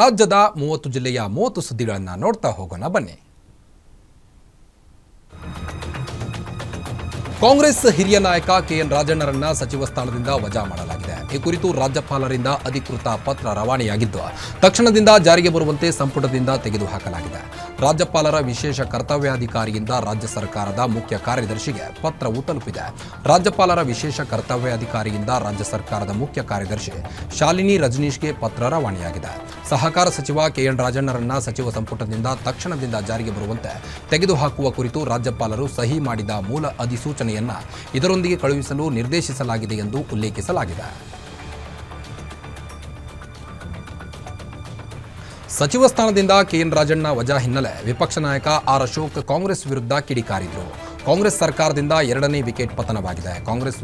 ರಾಜ್ಯದ ಮೂವತ್ತು ಜಿಲ್ಲೆಯ ಮೂವತ್ತು ಸುದ್ದಿಗಳನ್ನು ನೋಡ್ತಾ ಹೋಗೋಣ ಬನ್ನಿ. ಕಾಂಗ್ರೆಸ್ ಹಿರಿಯ ನಾಯಕ ಕೆಎನ್ ರಾಜಣ್ಣರನ್ನ ಸಚಿವ ಸ್ಥಾನದಿಂದ ವಜಾ ಮಾಡಲಾಗಿದೆ. ಈ ಕುರಿತು ರಾಜ್ಯಪಾಲರಿಂದ ಅಧಿಕೃತ ಪತ್ರ ರವಾನೆಯಾಗಿದ್ದು, ತಕ್ಷಣದಿಂದ ಜಾರಿಗೆ ಬರುವಂತೆ ಸಂಪುಟದಿಂದ ತೆಗೆದುಹಾಕಲಾಗಿದೆ. ರಾಜ್ಯಪಾಲರ ವಿಶೇಷ ಕರ್ತವ್ಯಾಧಿಕಾರಿಯಿಂದ ರಾಜ್ಯ ಸರ್ಕಾರದ ಮುಖ್ಯ ಕಾರ್ಯದರ್ಶಿಗೆ ಪತ್ರವು ತಲುಪಿದೆ. ರಾಜ್ಯಪಾಲರ ವಿಶೇಷ ಕರ್ತವ್ಯಾಧಿಕಾರಿಯಿಂದ ರಾಜ್ಯ ಸರ್ಕಾರದ ಮುಖ್ಯ ಕಾರ್ಯದರ್ಶಿ ಶಾಲಿನಿ ರಜನೀಶ್ಗೆ ಪತ್ರ ರವಾನೆಯಾಗಿದೆ. ಸಹಕಾರ ಸಚಿವ ಕೆಎನ್ ರಾಜಣ್ಣರನ್ನ ಸಚಿವ ಸಂಪುಟದಿಂದ ತಕ್ಷಣದಿಂದ ಜಾರಿಗೆ ಬರುವಂತೆ ತೆಗೆದುಹಾಕುವ ಕುರಿತು ರಾಜ್ಯಪಾಲರು ಸಹಿ ಮಾಡಿದ ಮೂಲ ಅಧಿಸೂಚನೆಯನ್ನ ಇದರೊಂದಿಗೆ ಕಳುಹಿಸಲು ನಿರ್ದೇಶಿಸಲಾಗಿದೆ ಎಂದು ಉಲ್ಲೇಖಿಸಲಾಗಿದೆ. ಸಚಿವ ಸ್ಥಾನದಿಂದ ಕೆಎನ್ ರಾಜಣ್ಣ ವಜಾ ಹಿನ್ನೆಲೆ ವಿಪಕ್ಷ ನಾಯಕ ಆರ್ ಅಶೋಕ್ ಕಾಂಗ್ರೆಸ್ ವಿರುದ್ಧ ಕಿಡಿಕಾರಿದ್ರು. ಕಾಂಗ್ರೆಸ್ ಸರ್ಕಾರದಿಂದ ಎರಡನೇ ವಿಕೆಟ್ ಪತನವಾಗಿದೆ. ಕಾಂಗ್ರೆಸ್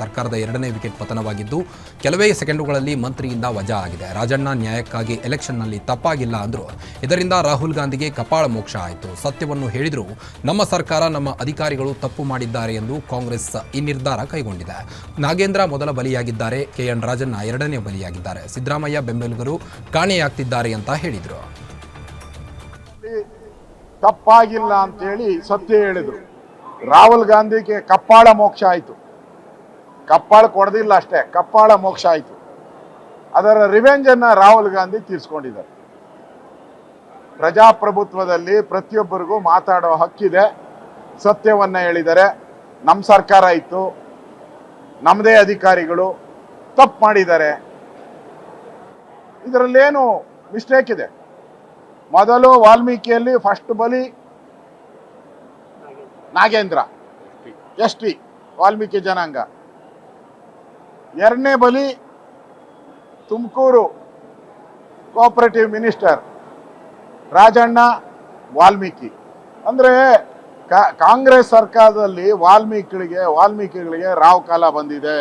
ಸರ್ಕಾರದ ಎರಡನೇ ವಿಕೆಟ್ ಪತನವಾಗಿದ್ದು, ಕೆಲವೇ ಸೆಕೆಂಡುಗಳಲ್ಲಿ ಮಂತ್ರಿಯಿಂದ ವಜಾ ಆಗಿದೆ. ರಾಜಣ್ಣ ನ್ಯಾಯಕ್ಕಾಗಿ ಎಲೆಕ್ಷನ್ನಲ್ಲಿ ತಪ್ಪಾಗಿಲ್ಲ ಅಂದರು. ಇದರಿಂದ ರಾಹುಲ್ ಗಾಂಧಿಗೆ ಕಪಾಳ ಮೋಕ್ಷ ಆಯಿತು. ಸತ್ಯವನ್ನು ಹೇಳಿದರೂ, ನಮ್ಮ ಸರ್ಕಾರ ನಮ್ಮ ಅಧಿಕಾರಿಗಳು ತಪ್ಪು ಮಾಡಿದ್ದಾರೆ ಎಂದು ಕಾಂಗ್ರೆಸ್ ಈ ನಿರ್ಧಾರ ಕೈಗೊಂಡಿದೆ. ನಾಗೇಂದ್ರ ಮೊದಲ ಬಲಿಯಾಗಿದ್ದಾರೆ ಕೆಎನ್ ರಾಜಣ್ಣ ಎರಡನೇ ಬಲಿಯಾಗಿದ್ದಾರೆ. ಸಿದ್ದರಾಮಯ್ಯ ಬೆಂಬಲಿಗರು ಕಾಣೆಯಾಗ್ತಿದ್ದಾರೆ ಅಂತ ಹೇಳಿದರು. ತಪ್ಪಾಗಿಲ್ಲ ಅಂತೇಳಿ ಸತ್ಯ ಹೇಳಿದ್ರು. ರಾಹುಲ್ ಗಾಂಧಿಗೆ ಕಪ್ಪಾಳ ಮೋಕ್ಷ ಆಯಿತು. ಕಪ್ಪಾಳ ಕೊಡದಿಲ್ಲ ಅಷ್ಟೇ, ಕಪ್ಪಾಳ ಮೋಕ್ಷ ಆಯಿತು. ಅದರ ರಿವೆಂಜನ್ನು ರಾಹುಲ್ ಗಾಂಧಿ ತೀರಿಸ್ಕೊಂಡಿದ್ದಾರೆ. ಪ್ರಜಾಪ್ರಭುತ್ವದಲ್ಲಿ ಪ್ರತಿಯೊಬ್ಬರಿಗೂ ಮಾತಾಡೋ ಹಕ್ಕಿದೆ, ಸತ್ಯವನ್ನ ಹೇಳಿದರೆ ನಮ್ಮ ಸರ್ಕಾರ ಇತ್ತು ನಮ್ಮದೇ ಅಧಿಕಾರಿಗಳು ತಪ್ಪು ಮಾಡಿದ್ದಾರೆ. ಇದರಲ್ಲೇನು ಮಿಸ್ಟೇಕ್ ಇದೆ. ಮೊದಲು ವಾಲ್ಮೀಕಿಯಲ್ಲಿ ಫಸ್ಟ್ ಬಲಿ ನಾಗೇಂದ್ರ. ಎಸ್ ಟಿ ವಾಲ್ಮೀಕಿ ಜನಾಂಗ. ಎರಡನೇ ಬಲಿ ತುಮಕೂರು ಕೋಆಪರೇಟಿವ್ ಮಿನಿಸ್ಟರ್ ರಾಜಣ್ಣ ವಾಲ್ಮೀಕಿ. ಅಂದರೆ ಕಾಂಗ್ರೆಸ್ ಸರ್ಕಾರದಲ್ಲಿ ವಾಲ್ಮೀಕಿಗಳಿಗೆ ವಾಲ್ಮೀಕಿಗಳಿಗೆ ರಾವ್ ಕಾಲ ಬಂದಿದೆ.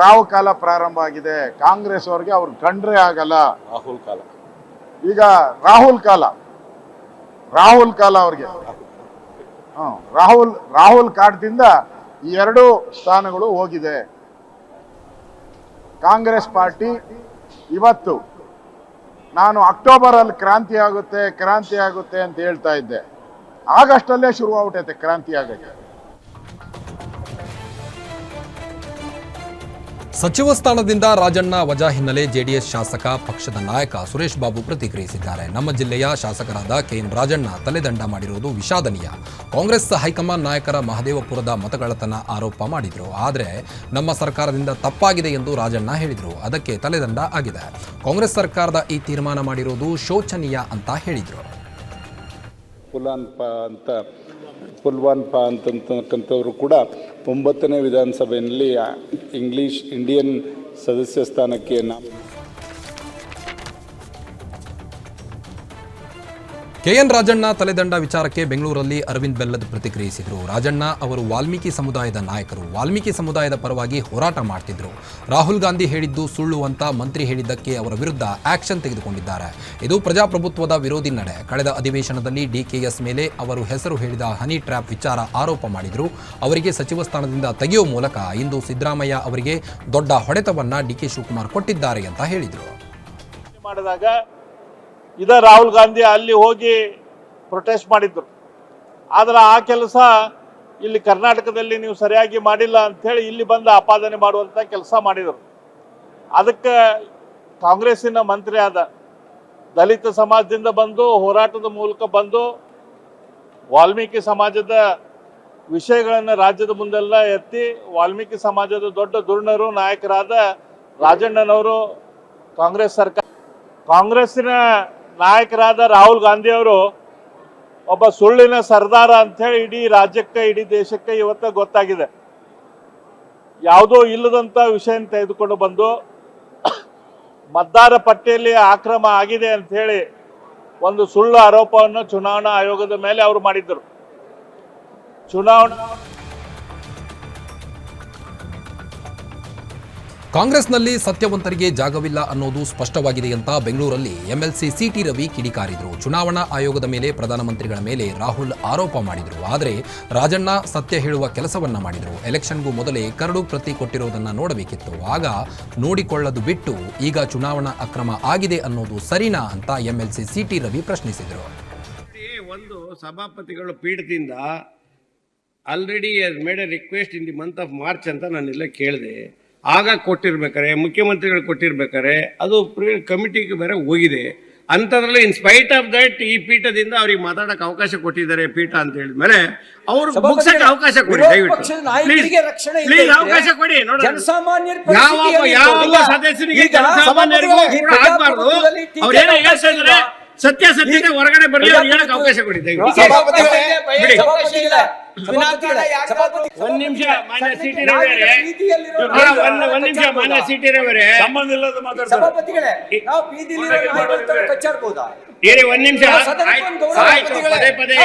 ರಾವ್ ಕಾಲ ಪ್ರಾರಂಭ ಆಗಿದೆ. ಕಾಂಗ್ರೆಸ್ ಅವ್ರಿಗೆ ಅವ್ರು ಕಂಡ್ರೆ ಆಗಲ್ಲ. ರಾಹುಲ್ ಕಾಲ. ಈಗ ರಾಹುಲ್ ಕಾಲ. ರಾಹುಲ್ ಕಾಲ ಅವ್ರಿಗೆ. ರಾಹುಲ್ ರಾಹುಲ್ ಕಾರ್ಡ್ದಿಂದ ಈ ಎರಡು ಸ್ಥಾನಗಳು ಹೋಗಿದೆ. ಕಾಂಗ್ರೆಸ್ ಪಾರ್ಟಿ ಇವತ್ತು. ನಾನು ಅಕ್ಟೋಬರ್ ಅಲ್ಲಿ ಕ್ರಾಂತಿ ಆಗುತ್ತೆ ಕ್ರಾಂತಿ ಆಗುತ್ತೆ ಅಂತ ಹೇಳ್ತಾ ಇದ್ದೆ. ಆಗಸ್ಟಲ್ಲೇ ಶುರುವಾಗ್ಬಿಟ್ಟೈತೆ ಕ್ರಾಂತಿ ಆಗೋಕ್ಕೆ. ಸಚಿವ ಸ್ಥಾನದಿಂದ ರಾಜಣ್ಣ ವಜಾ ಹಿನ್ನೆಲೆ ಜೆಡಿಎಸ್ ಶಾಸಕ ಪಕ್ಷದ ನಾಯಕ ಸುರೇಶ್ ಬಾಬು ಪ್ರತಿಕ್ರಿಯಿಸಿದ್ದಾರೆ. ನಮ್ಮ ಜಿಲ್ಲೆಯ ಶಾಸಕರಾದ ಕೆಎಂ ರಾಜಣ್ಣ ತಲೆದಂಡ ಮಾಡಿರುವುದು ವಿಷಾದನೀಯ. ಕಾಂಗ್ರೆಸ್ ಹೈಕಮಾಂಡ್ ನಾಯಕರ ಮಹದೇವಪುರದ ಮತಗಳತನ ಆರೋಪ ಮಾಡಿದರು. ಆದರೆ ನಮ್ಮ ಸರ್ಕಾರದಿಂದ ತಪ್ಪಾಗಿದೆ ಎಂದು ರಾಜಣ್ಣ ಹೇಳಿದರು. ಅದಕ್ಕೆ ತಲೆದಂಡ ಆಗಿದೆ. ಕಾಂಗ್ರೆಸ್ ಸರ್ಕಾರದ ಈ ತೀರ್ಮಾನ ಮಾಡಿರುವುದು ಶೋಚನೀಯ ಅಂತ ಹೇಳಿದರು. ಅಂತ, ಪುಲ್ವಾನ್ಪ ಅಂತಕ್ಕಂಥವ್ರು ಕೂಡ ಒಂಬತ್ತನೇ ವಿಧಾನಸಭೆಯಲ್ಲಿ ಇಂಗ್ಲಿಷ್ ಇಂಡಿಯನ್ ಸದಸ್ಯ ಸ್ಥಾನಕ್ಕೆ ನಾ ಕೆಎನ್ ರಾಜಣ್ಣ ತಲೆದಂಡ ವಿಚಾರಕ್ಕೆ ಬೆಂಗಳೂರಲ್ಲಿ ಅರವಿಂದ್ ಬೆಲ್ಲದ್ ಪ್ರತಿಕ್ರಿಯಿಸಿದರು. ರಾಜಣ್ಣ ಅವರು ವಾಲ್ಮೀಕಿ ಸಮುದಾಯದ ನಾಯಕರು. ವಾಲ್ಮೀಕಿ ಸಮುದಾಯದ ಪರವಾಗಿ ಹೋರಾಟ ಮಾಡ್ತಿದ್ರು. ರಾಹುಲ್ ಗಾಂಧಿ ಹೇಳಿದ್ದು ಸುಳ್ಳು ಅಂತ ಮಂತ್ರಿ ಹೇಳಿದ್ದಕ್ಕೆ ಅವರ ವಿರುದ್ಧ ಆಕ್ಷನ್ ತೆಗೆದುಕೊಂಡಿದ್ದಾರೆ. ಇದು ಪ್ರಜಾಪ್ರಭುತ್ವದ ವಿರೋಧಿ ನಡೆ. ಕಳೆದ ಅಧಿವೇಶನದಲ್ಲಿ ಡಿಕೆಎಸ್ ಮೇಲೆ ಅವರು ಹೆಸರು ಹೇಳಿದ ಹನಿ ಟ್ರ್ಯಾಪ್ ವಿಚಾರ ಆರೋಪ ಮಾಡಿದ್ರು. ಅವರಿಗೆ ಸಚಿವ ಸ್ಥಾನದಿಂದ ತೆಗೆಯುವ ಮೂಲಕ ಇಂದು ಸಿದ್ದರಾಮಯ್ಯ ಅವರಿಗೆ ದೊಡ್ಡ ಹೊಡೆತವನ್ನ ಡಿಕೆ ಶಿವಕುಮಾರ್ ಕೊಟ್ಟಿದ್ದಾರೆ ಅಂತ ಹೇಳಿದರು. ಮಾಡಿದಾಗ ಇದ ರಾಹುಲ್ ಗಾಂಧಿ ಅಲ್ಲಿ ಹೋಗಿ ಪ್ರೊಟೆಸ್ಟ್ ಮಾಡಿದ್ರು. ಆದ್ರೆ ಆ ಕೆಲಸ ಇಲ್ಲಿ ಕರ್ನಾಟಕದಲ್ಲಿ ನೀವು ಸರಿಯಾಗಿ ಮಾಡಿಲ್ಲ ಅಂಥೇಳಿ ಇಲ್ಲಿ ಬಂದು ಆಪಾದನೆ ಮಾಡುವಂಥ ಕೆಲಸ ಮಾಡಿದರು. ಅದಕ್ಕೆ ಕಾಂಗ್ರೆಸ್ಸಿನ ಮಂತ್ರಿ ಆದ ದಲಿತ ಸಮಾಜದಿಂದ ಬಂದು, ಹೋರಾಟದ ಮೂಲಕ ಬಂದು, ವಾಲ್ಮೀಕಿ ಸಮಾಜದ ವಿಷಯಗಳನ್ನು ರಾಜ್ಯದ ಮುಂದೆಲ್ಲ ಎತ್ತಿ, ವಾಲ್ಮೀಕಿ ಸಮಾಜದ ದೊಡ್ಡ ದುರ್ಣರು ನಾಯಕರಾದ ರಾಜಣ್ಣನವರು ಕಾಂಗ್ರೆಸ್ ಸರ್ಕಾರ, ಕಾಂಗ್ರೆಸ್ಸಿನ ನಾಯಕರಾದ ರಾಹುಲ್ ಗಾಂಧಿ ಅವರು ಒಬ್ಬ ಸುಳ್ಳಿನ ಸರ್ದಾರ ಅಂಥೇಳಿ ಇಡೀ ರಾಜ್ಯಕ್ಕೆ, ಇಡೀ ದೇಶಕ್ಕೆ ಇವತ್ತ ಗೊತ್ತಾಗಿದೆ. ಯಾವುದೋ ಇಲ್ಲದಂಥ ವಿಷಯ ತೆಗೆದುಕೊಂಡು ಬಂದು ಮತದಾರ ಪಟ್ಟಿಯಲ್ಲಿ ಆಕ್ರಮ ಆಗಿದೆ ಅಂಥೇಳಿ ಒಂದು ಸುಳ್ಳು ಆರೋಪವನ್ನು ಚುನಾವಣಾ ಆಯೋಗದ ಮೇಲೆ ಅವರು ಮಾಡಿದ್ದರು. ಚುನಾವಣಾ ಕಾಂಗ್ರೆಸ್ನಲ್ಲಿ ಸತ್ಯವಂತರಿಗೆ ಜಾಗವಿಲ್ಲ ಅನ್ನೋದು ಸ್ಪಷ್ಟವಾಗಿದೆ ಅಂತ ಬೆಂಗಳೂರಲ್ಲಿ ಎಂಎಲ್ಸಿ ಸಿಟಿ ರವಿ ಕಿಡಿಕಾರಿದ್ರು. ಚುನಾವಣಾ ಆಯೋಗದ ಮೇಲೆ ಪ್ರಧಾನಮಂತ್ರಿಗಳ ಮೇಲೆ ರಾಹುಲ್ ಆರೋಪ ಮಾಡಿದರು. ಆದರೆ ರಾಜಣ್ಣ ಸತ್ಯ ಹೇಳುವ ಕೆಲಸವನ್ನ ಮಾಡಿದರು. ಎಲೆಕ್ಷನ್ಗೂ ಮೊದಲೇ ಕರಡು ಪ್ರತಿ ಕೊಟ್ಟಿರೋದನ್ನ ನೋಡಬೇಕಿತ್ತು. ಆಗ ನೋಡಿಕೊಳ್ಳದು ಬಿಟ್ಟು ಈಗ ಚುನಾವಣಾ ಅಕ್ರಮ ಆಗಿದೆ ಅನ್ನೋದು ಸರಿನಾ ಅಂತ ಎಂಎಲ್ಸಿ ಸಿಟಿ ರವಿ ಪ್ರಶ್ನಿಸಿದರು. ಒಂದು ಸಭಾಪತಿಗಳು ಪೀಠದಿಂದ already made request in the month of March ಅಂತ ನಾನೆಲ್ಲ ಕೇಳಿದೆ. ಆಗ ಕೊಟ್ಟಿರ್ಬೇಕಾರೆ ಮುಖ್ಯಮಂತ್ರಿಗಳು ಕೊಟ್ಟಿರ್ಬೇಕಾರೆ ಅದು ಕಮಿಟಿಗೆ ಬೇರೆ ಹೋಗಿದೆ. ಅಂಥದ್ರಲ್ಲಿ ಇನ್ ಸ್ಪೈಟ್ ಆಫ್ ದಟ್ ಈ ಪೀಠದಿಂದ ಅವ್ರಿಗೆ ಮಾತಾಡಕ್ಕೆ ಅವಕಾಶ ಕೊಟ್ಟಿದ್ದಾರೆ ಪೀಠ ಅಂತ ಹೇಳಿದ್ಮೇಲೆ ಮೇಲೆ ಅವರು ಮುಗ್ಸಕ್ಕೆ ಅವಕಾಶ ಕೊಡಿ ದಯವಿಟ್ಟು. ಅವಕಾಶ ಕೊಡಿ ಯಾವ ಯಾವ? ಸದಸ್ಯನಿಗೆ ಜನಸಾಮಾನ್ಯರಿಗೂ ಆಗ್ಬಾರ್ದು. ಅವ್ರೇನೋ ಹೇಳ್ತಾ ಇದ್ದಾರೆ ಸತ್ಯಾಸತ್ಯತೆ ಹೊರಗಡೆ ಬರಲಿ ಅವ್ರಿಗೆ ಹೇಳಕ್ ಅವಕಾಶ ಸಭಾಪತಿಗಳೇ, ಒಂದ್ ನಿಮಿಷ ಮಾನ್ಯ ಒಂದ್ ನಿಮಿಷ ಮಾನ್ಯ ಸಂಬಂಧ ಇಲ್ಲದ ಮಾತಾಡ್ತಾರೆ. ನಾವು ಬೀದಿಲಿ ಕಚ್ಚಾಡ್ಬೋದಾ? ಒಂದ್ ನಿಮಿಷ. ಆಯ್ತು ಪದೇ ಪದೇ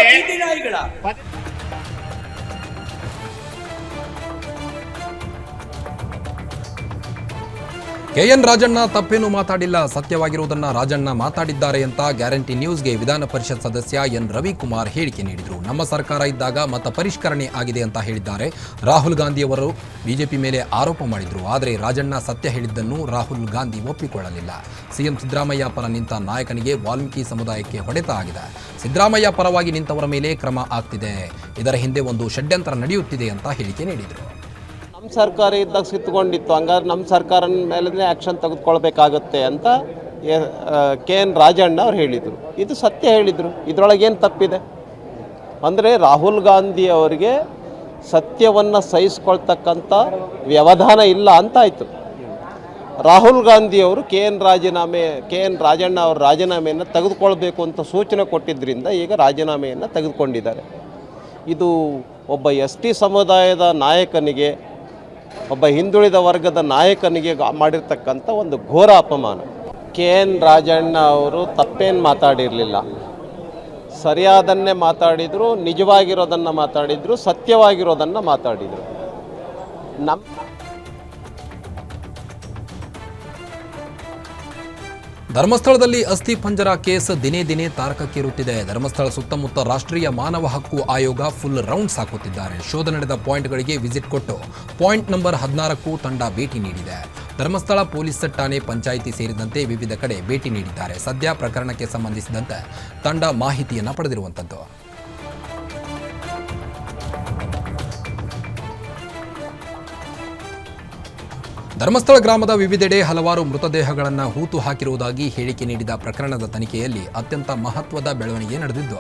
ಕೆಎನ್ ರಾಜಣ್ಣ ತಪ್ಪೇನು ಮಾತಾಡಿಲ್ಲ. ಸತ್ಯವಾಗಿರುವುದನ್ನ ರಾಜಣ್ಣ ಮಾತಾಡಿದ್ದಾರೆ ಅಂತ ಗ್ಯಾರಂಟಿ ನ್ಯೂಸ್ಗೆ ವಿಧಾನ ಪರಿಷತ್ ಸದಸ್ಯ ಎನ್ ರವಿಕುಮಾರ್ ಹೇಳಿಕೆ ನೀಡಿದರು. ನಮ್ಮ ಸರ್ಕಾರ ಇದ್ದಾಗ ಮತ ಪರಿಷ್ಕರಣೆ ಆಗಿದೆ ಅಂತ ಹೇಳಿದ್ದಾರೆ. ರಾಹುಲ್ ಗಾಂಧಿಯವರು ಬಿಜೆಪಿ ಮೇಲೆ ಆರೋಪ ಮಾಡಿದ್ರು. ಆದರೆ ರಾಜಣ್ಣ ಸತ್ಯ ಹೇಳಿದ್ದನ್ನು ರಾಹುಲ್ ಗಾಂಧಿ ಒಪ್ಪಿಕೊಳ್ಳಲಿಲ್ಲ. ಸಿಎಂ ಸಿದ್ದರಾಮಯ್ಯ ಪರ ನಿಂತ ನಾಯಕನಿಗೆ ವಾಲ್ಮೀಕಿ ಸಮುದಾಯಕ್ಕೆ ಹೊಡೆತ ಆಗಿದೆ. ಸಿದ್ದರಾಮಯ್ಯ ಪರವಾಗಿ ನಿಂತವರ ಮೇಲೆ ಕ್ರಮ ಆಗ್ತಿದೆ. ಇದರ ಹಿಂದೆ ಒಂದು ಷಡ್ಯಂತರ ನಡೆಯುತ್ತಿದೆ ಅಂತ ಹೇಳಿಕೆ ನೀಡಿದರು. ಸರ್ಕಾರ ಇದ್ದಾಗ ಸಿತ್ಕೊಂಡಿತ್ತು ಹಂಗಾದ್ರೆ ನಮ್ಮ ಸರ್ಕಾರನ ಮೇಲೆ ಆ್ಯಕ್ಷನ್ ತೆಗೆದುಕೊಳ್ಬೇಕಾಗತ್ತೆ ಅಂತ ಕೆ ಎನ್ ರಾಜಣ್ಣ ಅವ್ರು ಹೇಳಿದರು. ಇದು ಸತ್ಯ ಹೇಳಿದರು. ಇದರೊಳಗೆ ಏನು ತಪ್ಪಿದೆ? ಅಂದರೆ ರಾಹುಲ್ ಗಾಂಧಿ ಅವರಿಗೆ ಸತ್ಯವನ್ನು ಸಹಿಸ್ಕೊಳ್ತಕ್ಕಂಥ ವ್ಯವಧಾನ ಇಲ್ಲ ಅಂತ ರಾಹುಲ್ ಗಾಂಧಿ ಅವರು ಕೆ ಎನ್ ರಾಜೀನಾಮೆ, ಕೆ ಎನ್ ರಾಜಣ್ಣ ಅವರ ರಾಜೀನಾಮೆಯನ್ನು ತೆಗೆದುಕೊಳ್ಬೇಕು ಅಂತ ಸೂಚನೆ ಕೊಟ್ಟಿದ್ದರಿಂದ ಈಗ ರಾಜೀನಾಮೆಯನ್ನು ತೆಗೆದುಕೊಂಡಿದ್ದಾರೆ. ಇದು ಒಬ್ಬ ಎಸ್ ಟಿ ಸಮುದಾಯದ ನಾಯಕನಿಗೆ ಒಬ್ಬ ಹಿಂದುಳಿದ ವರ್ಗದ ನಾಯಕನಿಗೆ ಮಾಡಿರ್ತಕ್ಕಂಥ ಒಂದು ಘೋರ ಅಪಮಾನ. ಕೆ ಎನ್ ರಾಜಣ್ಣ ಅವರು ತಪ್ಪೇನು ಮಾತಾಡಿರಲಿಲ್ಲ. ಸರಿಯಾದನ್ನೇ ಮಾತಾಡಿದರು, ನಿಜವಾಗಿರೋದನ್ನು ಮಾತಾಡಿದರು, ಸತ್ಯವಾಗಿರೋದನ್ನು ಮಾತಾಡಿದರು. ನಮ್ಮ ಧರ್ಮಸ್ಥಳದಲ್ಲಿ ಅಸ್ಥಿ ಪಂಜರ ಕೇಸ್ ದಿನೇ ದಿನೇ ತಾರಕಕ್ಕೇರುತ್ತಿದೆ. ಧರ್ಮಸ್ಥಳ ಸುತ್ತಮುತ್ತ ರಾಷ್ಟ್ರೀಯ ಮಾನವ ಹಕ್ಕು ಆಯೋಗ ಫುಲ್ ರೌಂಡ್ಸ್ ಹಾಕುತ್ತಿದ್ದಾರೆ. ಶೋಧ ನಡೆದ ಪಾಯಿಂಟ್ಗಳಿಗೆ ವಿಸಿಟ್ ಕೊಟ್ಟು ಪಾಯಿಂಟ್ ನಂಬರ್ ಹದಿನಾರಕ್ಕೂ ತಂಡ ಭೇಟಿ ನೀಡಿದೆ. ಧರ್ಮಸ್ಥಳ ಪೊಲೀಸ್ ಠಾಣೆ ಪಂಚಾಯಿತಿ ಸೇರಿದಂತೆ ವಿವಿಧ ಕಡೆ ಭೇಟಿ ನೀಡಿದ್ದಾರೆ. ಸದ್ಯ ಪ್ರಕರಣಕ್ಕೆ ಸಂಬಂಧಿಸಿದಂತೆ ತಂಡ ಮಾಹಿತಿಯನ್ನು ಪಡೆದಿರುವಂಥದ್ದು ಧರ್ಮಸ್ಥಳ ಗ್ರಾಮದ ವಿವಿಧೆಡೆ ಹಲವಾರು ಮೃತದೇಹಗಳನ್ನು ಹೂತು ಹಾಕಿರುವುದಾಗಿ ಹೇಳಿಕೆ ನೀಡಿದ ಪ್ರಕರಣದ ತನಿಖೆಯಲ್ಲಿ ಅತ್ಯಂತ ಮಹತ್ವದ ಬೆಳವಣಿಗೆ ನಡೆದಿದ್ದು,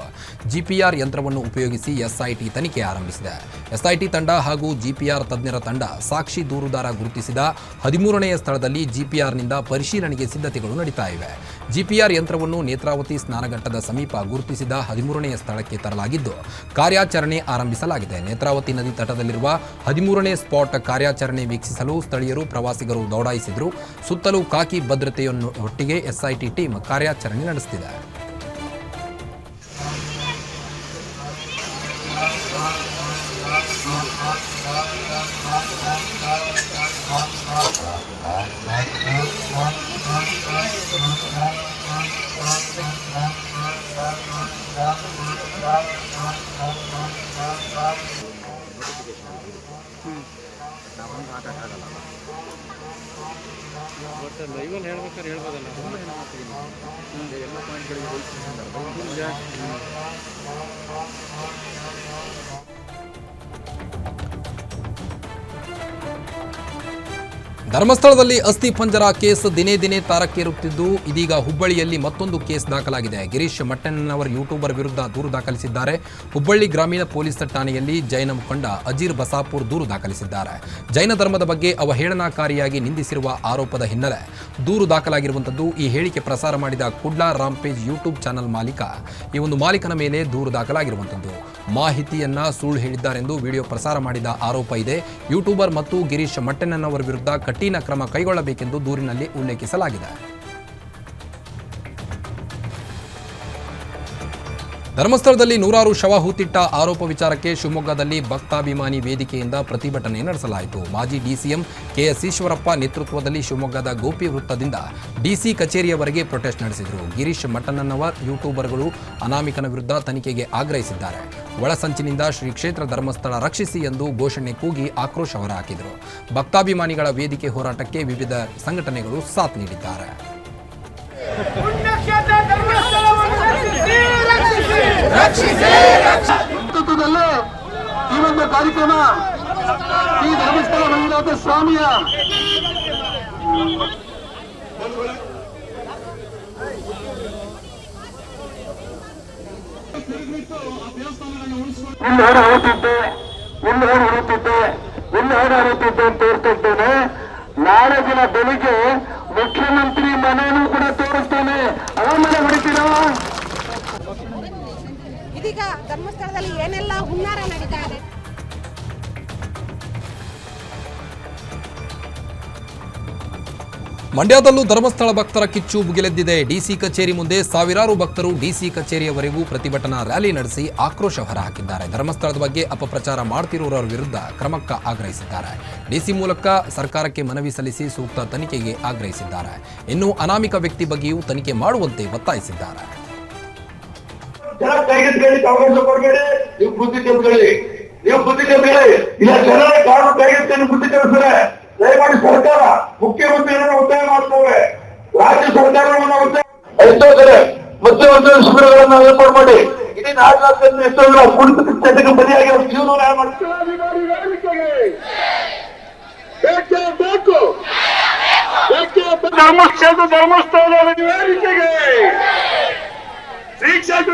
ಜಿಪಿಆರ್ ಯಂತ್ರವನ್ನು ಉಪಯೋಗಿಸಿ ಎಸ್ಐಟಿ ತನಿಖೆ ಆರಂಭಿಸಿದೆ. ಎಸ್ಐಟಿ ತಂಡ ಹಾಗೂ ಜಿಪಿಆರ್ ತಜ್ಞರ ತಂಡ ಸಾಕ್ಷಿ ದೂರುದಾರ ಗುರುತಿಸಿದ ಹದಿಮೂರನೆಯ ಸ್ಥಳದಲ್ಲಿ ಜಿಪಿಆರ್ನಿಂದ ಪರಿಶೀಲನೆಗೆ ಸಿದ್ಧತೆಗಳು ನಡೀತಾ ಇವೆ. ಜಿಪಿಆರ್ ಯಂತ್ರವನ್ನು ನೇತ್ರಾವತಿ ಸ್ನಾನಘಟ್ಟದ ಸಮೀಪ ಗುರುತಿಸಿದ ಹದಿಮೂರನೆಯ ಸ್ಥಳಕ್ಕೆ ತರಲಾಗಿದ್ದು, ಕಾರ್ಯಾಚರಣೆ ಆರಂಭಿಸಲಾಗಿದೆ. ನೇತ್ರಾವತಿ ನದಿ ತಟದಲ್ಲಿರುವ ಹದಿಮೂರನೇ ಸ್ಪಾಟ್ ಕಾರ್ಯಾಚರಣೆ ವೀಕ್ಷಿಸಲು ಸ್ಥಳೀಯರು ಪ್ರವಾಸಿಗರು ದೌಡಾಯಿಸಿದ್ರು. ಸುತ್ತಲೂ ಕಾಕಿ ಭದ್ರತೆಯನ್ನು ಒಟ್ಟಿಗೆ ಎಸ್ಐಟಿ ಟೀಮ್ ಕಾರ್ಯಾಚರಣೆ ನಡೆಸುತ್ತಿದೆ ಇನ್ನೊಂದು ಹೇಳ್ಬೇಕಾದ್ರೆ ಹೇಳ್ಬೋದಲ್ಲ. ಎಲ್ಲ ಪಾಯಿಂಟ್ಗಳಿಗೆ ಧರ್ಮಸ್ಥಳದಲ್ಲಿ ಅಸ್ಥಿ ಪಂಜರ ಕೇಸ್ ದಿನೇ ದಿನೇ ತಾರಕ್ಕೇರುತ್ತಿದ್ದು ಇದೀಗ ಹುಬ್ಬಳ್ಳಿಯಲ್ಲಿ ಮತ್ತೊಂದು ಕೇಸ್ ದಾಖಲಾಗಿದೆ. ಗಿರೀಶ್ ಮಟ್ಟಣ್ಣನವರ್ ಯೂಟ್ಯೂಬರ್ ವಿರುದ್ಧ ದೂರು ದಾಖಲಿಸಿದ್ದಾರೆ. ಹುಬ್ಬಳ್ಳಿ ಗ್ರಾಮೀಣ ಪೊಲೀಸ್ ಠಾಣೆಯಲ್ಲಿ ಜೈನ ಮುಖಂಡ ಅಜೀರ್ ಬಸಾಪುರ್ ದೂರು ದಾಖಲಿಸಿದ್ದಾರೆ. ಜೈನ ಧರ್ಮದ ಬಗ್ಗೆ ಅವಹೇಳನಕಾರಿಯಾಗಿ ನಿಂದಿಸಿರುವ ಆರೋಪದ ಹಿನ್ನೆಲೆ ದೂರು ದಾಖಲಾಗಿರುವಂಥದ್ದು ಈ ಹೇಳಿಕೆ ಪ್ರಸಾರ ಮಾಡಿದ ಕುಡ್ಲಾ ರಾಂಪೇಜ್ ಯೂಟ್ಯೂಬ್ ಚಾನೆಲ್ ಮಾಲೀಕ. ಈ ಒಂದು ಮಾಲೀಕನ ಮೇಲೆ ದೂರು ದಾಖಲಾಗಿರುವಂಥದ್ದು. ಮಾಹಿತಿಯನ್ನ ಸುಳ್ಳು ಹೇಳಿದ್ದಾರೆಂದು ವಿಡಿಯೋ ಪ್ರಸಾರ ಮಾಡಿದ ಆರೋಪ ಇದೆ. ಯೂಟ್ಯೂಬರ್ ಮತ್ತು ಗಿರೀಶ್ ಮಟ್ಟಣ್ಣನವರ ವಿರುದ್ಧ ಕಠಿಣ ಕ್ರಮ ಕೈಗೊಳ್ಳಬೇಕೆಂದು ದೂರಿನಲ್ಲಿ ಉಲ್ಲೇಖಿಸಲಾಗಿದೆ. ಧರ್ಮಸ್ಥಳದಲ್ಲಿ ನೂರಾರು ಶವ ಹೂತಿಟ್ಟ ಆರೋಪ ವಿಚಾರಕ್ಕೆ ಶಿವಮೊಗ್ಗದಲ್ಲಿ ಭಕ್ತಾಭಿಮಾನಿ ವೇದಿಕೆಯಿಂದ ಪ್ರತಿಭಟನೆ ನಡೆಸಲಾಯಿತು. ಮಾಜಿ ಡಿಸಿಎಂ ಕೆಎಸ್ ಈಶ್ವರಪ್ಪ ನೇತೃತ್ವದಲ್ಲಿ ಶಿವಮೊಗ್ಗದ ಗೋಪಿ ವೃತ್ತದಿಂದ ಡಿಸಿ ಕಚೇರಿಯವರೆಗೆ ಪ್ರೊಟೆಸ್ಟ್ ನಡೆಸಿದರು. ಗಿರೀಶ್ ಮಟ್ಟಣ್ಣನವರ್, ಯೂಟ್ಯೂಬರ್ಗಳು ಅನಾಮಿಕನ ವಿರುದ್ಧ ತನಿಖೆಗೆ ಆಗ್ರಹಿಸಿದ್ದಾರೆ. ಒಳಸಂಚಿನಿಂದ ಶ್ರೀ ಕ್ಷೇತ್ರ ಧರ್ಮಸ್ಥಳ ರಕ್ಷಿಸಿ ಎಂದು ಘೋಷಣೆ ಕೂಗಿ ಆಕ್ರೋಶ ಹೊರಹಾಕಿದರು. ಭಕ್ತಾಭಿಮಾನಿಗಳ ವೇದಿಕೆ ಹೋರಾಟಕ್ಕೆ ವಿವಿಧ ಸಂಘಟನೆಗಳು ಸಾಥ್ ನೀಡಿದ್ದಾರೆ. ನೇತೃತ್ವದಲ್ಲಿ ಈ ಒಂದು ಕಾರ್ಯಕ್ರಮ ಈ ಧರ್ಮಸ್ಥಳ ಮಂಜುನಾಥ ಸ್ವಾಮಿಯ ಒಂದು ಹಾಡು ಹಾಡುತ್ತಿದ್ದೆ ಒಂದು ಹಾಡು ಹಾಡುತ್ತಿದ್ದೆ ಒಂದು ಹಾಡು ಹಾಡುತ್ತಿದ್ದೆ ಅಂತ ತೋರಿಸ್ತಿದ್ದೇನೆ ನಾಳೆ ದಿನ ಬೆಳಿಗ್ಗೆ ಮುಖ್ಯಮಂತ್ರಿ ಮನೆಯೂ ಕೂಡ ತೋರಿಸ್ತೇನೆ. ಅವರ ಮನೆ ಹೊಡಿತೀರಾ? ಇದೀಗ ಧರ್ಮಸ್ಥಳದಲ್ಲಿ ಏನೆಲ್ಲ ಹುನ್ನಾರ ನಡೀತಾ ಮಂಡ್ಯದಲ್ಲೂ ಧರ್ಮಸ್ಥಳ ಭಕ್ತರ ಕಿಚ್ಚು ಭುಗಿಲೆದ್ದಿದೆ ಡಿಸಿ ಕಚೇರಿ ಮುಂದೆ ಸಾವಿರಾರು ಭಕ್ತರು ಡಿಸಿ ಕಚೇರಿಯವರೆಗೂ ಪ್ರತಿಭಟನಾ ರ್ಯಾಲಿ ನಡೆಸಿ ಆಕ್ರೋಶ ಹೊರಹಾಕಿದ್ದಾರೆ. ಧರ್ಮಸ್ಥಳದ ಬಗ್ಗೆ ಅಪಪ್ರಚಾರ ಮಾಡ್ತಿರುವವರ ವಿರುದ್ಧ ಕ್ರಮಕ್ಕೆ ಆಗ್ರಹಿಸಿದ್ದಾರೆ. ಡಿಸಿ ಮೂಲಕ ಸರ್ಕಾರಕ್ಕೆ ಮನವಿ ಸಲ್ಲಿಸಿ ಸೂಕ್ತ ತನಿಖೆಗೆ ಆಗ್ರಹಿಸಿದ್ದಾರೆ. ಇನ್ನು ಅನಾಮಿಕ ವ್ಯಕ್ತಿ ಬಗ್ಗೆಯೂ ತನಿಖೆ ಮಾಡುವಂತೆ ಒತ್ತಾಯಿಸಿದ್ದಾರೆ. ಜನ ಕೈಗೆತ್ಕೊಳ್ಳಿ ಅವಕಾಶ ಕೊಡಬೇಡಿ. ನೀವು ಬುದ್ಧಿ ತೆಗೆದುಕೊಳ್ಳಿ ನೀವು ಬುದ್ಧಿ ತೆಗೆದುಕೊಳ್ಳಿ ಇಲ್ಲ ಜನರ ಕಾನೂನು ಕೈಗೆತ್ಕೊಂಡು ಬುದ್ಧಿ ತೆಗೆದ್ರೆ ದಯಮಾಡಿ ಸರ್ಕಾರ ಮುಖ್ಯಮಂತ್ರಿಗಳನ್ನು ಒತ್ತಾಯ ಮಾಡ್ತೇವೆ. ರಾಜ್ಯ ಸರ್ಕಾರವನ್ನು ಒತ್ತಾಯ ಎಷ್ಟೋ ಕಡೆ ಮಧ್ಯವರ್ತಿ ಶಿಬಿರಗಳನ್ನು ಏರ್ಪಾಡು ಮಾಡಿ. ಇಡೀ ನಾಗರಾಜನ್ನು ಎಷ್ಟೋ ಕುಡಿತ ಚಟಕ್ಕೆ ಬಲಿಯಾಗಿ ಅವ್ರ ಜೀವನವನ್ನು ಹಾಳು ಮಾಡ್ತಾರೆ. ಧರ್ಮಸ್ಥಳ ಧರ್ಮಸ್ಥಳದ ವೇದಿಕೆಗೆ ಶ್ರೀ ಕ್ಷೇತ್ರ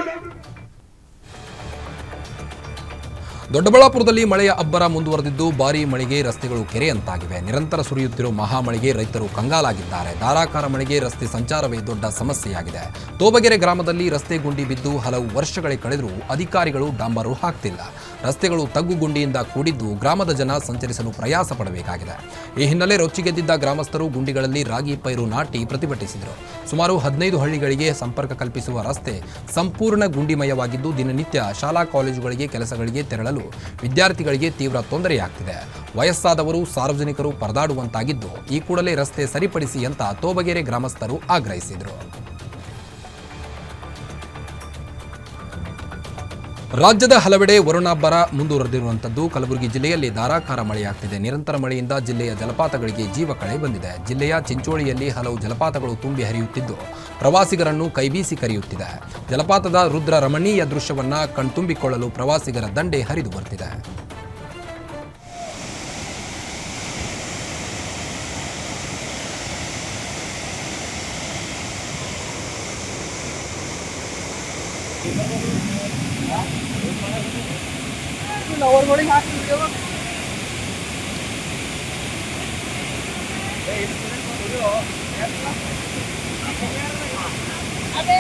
ದೊಡ್ಡಬಳ್ಳಾಪುರದಲ್ಲಿ ಮಳೆಯ ಅಬ್ಬರ ಮುಂದುವರೆದಿದ್ದು ಭಾರೀ ಮಳೆಗೆ ರಸ್ತೆಗಳು ಕೆರೆಯಂತಾಗಿವೆ ನಿರಂತರ ಸುರಿಯುತ್ತಿರುವ ಮಹಾಮಳೆಗೆ ರೈತರು ಕಂಗಾಲಾಗಿದ್ದಾರೆ. ಧಾರಾಕಾರ ಮಳೆಗೆ ರಸ್ತೆ ಸಂಚಾರವೇ ದೊಡ್ಡ ಸಮಸ್ಯೆಯಾಗಿದೆ. ತೋಬಗೆರೆ ಗ್ರಾಮದಲ್ಲಿ ರಸ್ತೆ ಗುಂಡಿ ಬಿದ್ದು ಹಲವು ವರ್ಷಗಳೇ ಕಳೆದರೂ ಅಧಿಕಾರಿಗಳು ಡಾಂಬರು ಹಾಕ್ತಿಲ್ಲ. ರಸ್ತೆಗಳು ತಗ್ಗು ಗುಂಡಿಯಿಂದ ಕೂಡಿದ್ದು ಗ್ರಾಮದ ಜನ ಸಂಚರಿಸಲು ಪ್ರಯಾಸ ಪಡಬೇಕಾಗಿದೆ. ಈ ಹಿನ್ನೆಲೆ ರೊಚ್ಚಿಗೆದ್ದಿದ್ದ ಗ್ರಾಮಸ್ಥರು ಗುಂಡಿಗಳಲ್ಲಿ ರಾಗಿ ಪೈರು ನಾಟಿ ಪ್ರತಿಭಟಿಸಿದರು. ಸುಮಾರು ಹದಿನೈದು ಹಳ್ಳಿಗಳಿಗೆ ಸಂಪರ್ಕ ಕಲ್ಪಿಸುವ ರಸ್ತೆ ಸಂಪೂರ್ಣ ಗುಂಡಿಮಯವಾಗಿದ್ದು ದಿನನಿತ್ಯ ಶಾಲಾ ಕಾಲೇಜುಗಳಿಗೆ, ಕೆಲಸಗಳಿಗೆ ತೆರಳಲು ವಿದ್ಯಾರ್ಥಿಗಳಿಗೆ ತೀವ್ರ ತೊಂದರೆಯಾಗ್ತಿದೆ. ವಯಸ್ಸಾದವರು ಸಾರ್ವಜನಿಕರು ಪರದಾಡುವಂತಾಗಿದ್ದು ಈ ಕೂಡಲೇ ರಸ್ತೆ ಸರಿಪಡಿಸಿ ಅಂತ ತೋಬಗೆರೆ ಗ್ರಾಮಸ್ಥರು ಆಗ್ರಹಿಸಿದರು. ರಾಜ್ಯದ ಹಲವೆಡೆ ವರುಣಾಬ್ಬರ ಮುಂದುವರೆದಿರುವಂಥದ್ದು. ಕಲಬುರಗಿ ಜಿಲ್ಲೆಯಲ್ಲಿ ಧಾರಾಕಾರ ಮಳೆಯಾಗ್ತಿದೆ. ನಿರಂತರ ಮಳೆಯಿಂದ ಜಿಲ್ಲೆಯ ಜಲಪಾತಗಳಿಗೆ ಜೀವ ಕಳೆ ಬಂದಿದೆ. ಜಿಲ್ಲೆಯ ಚಿಂಚೋಳಿಯಲ್ಲಿ ಹಲವು ಜಲಪಾತಗಳು ತುಂಬಿ ಹರಿಯುತ್ತಿದ್ದು, ಪ್ರವಾಸಿಗರನ್ನು ಕೈಬೀಸಿ ಕರೆಯುತ್ತಿದೆ. ಜಲಪಾತದ ರುದ್ರ ರಮಣೀಯ ದೃಶ್ಯವನ್ನ ಕಣ್ತುಂಬಿಕೊಳ್ಳಲು ಪ್ರವಾಸಿಗರ ದಂಡೆ ಹರಿದು ಬರ್ತಿದೆ. ಲವರ್ಗಳಿಗೆ ಹಾಕ್ತಿದ್ದೇವ ಅದೇ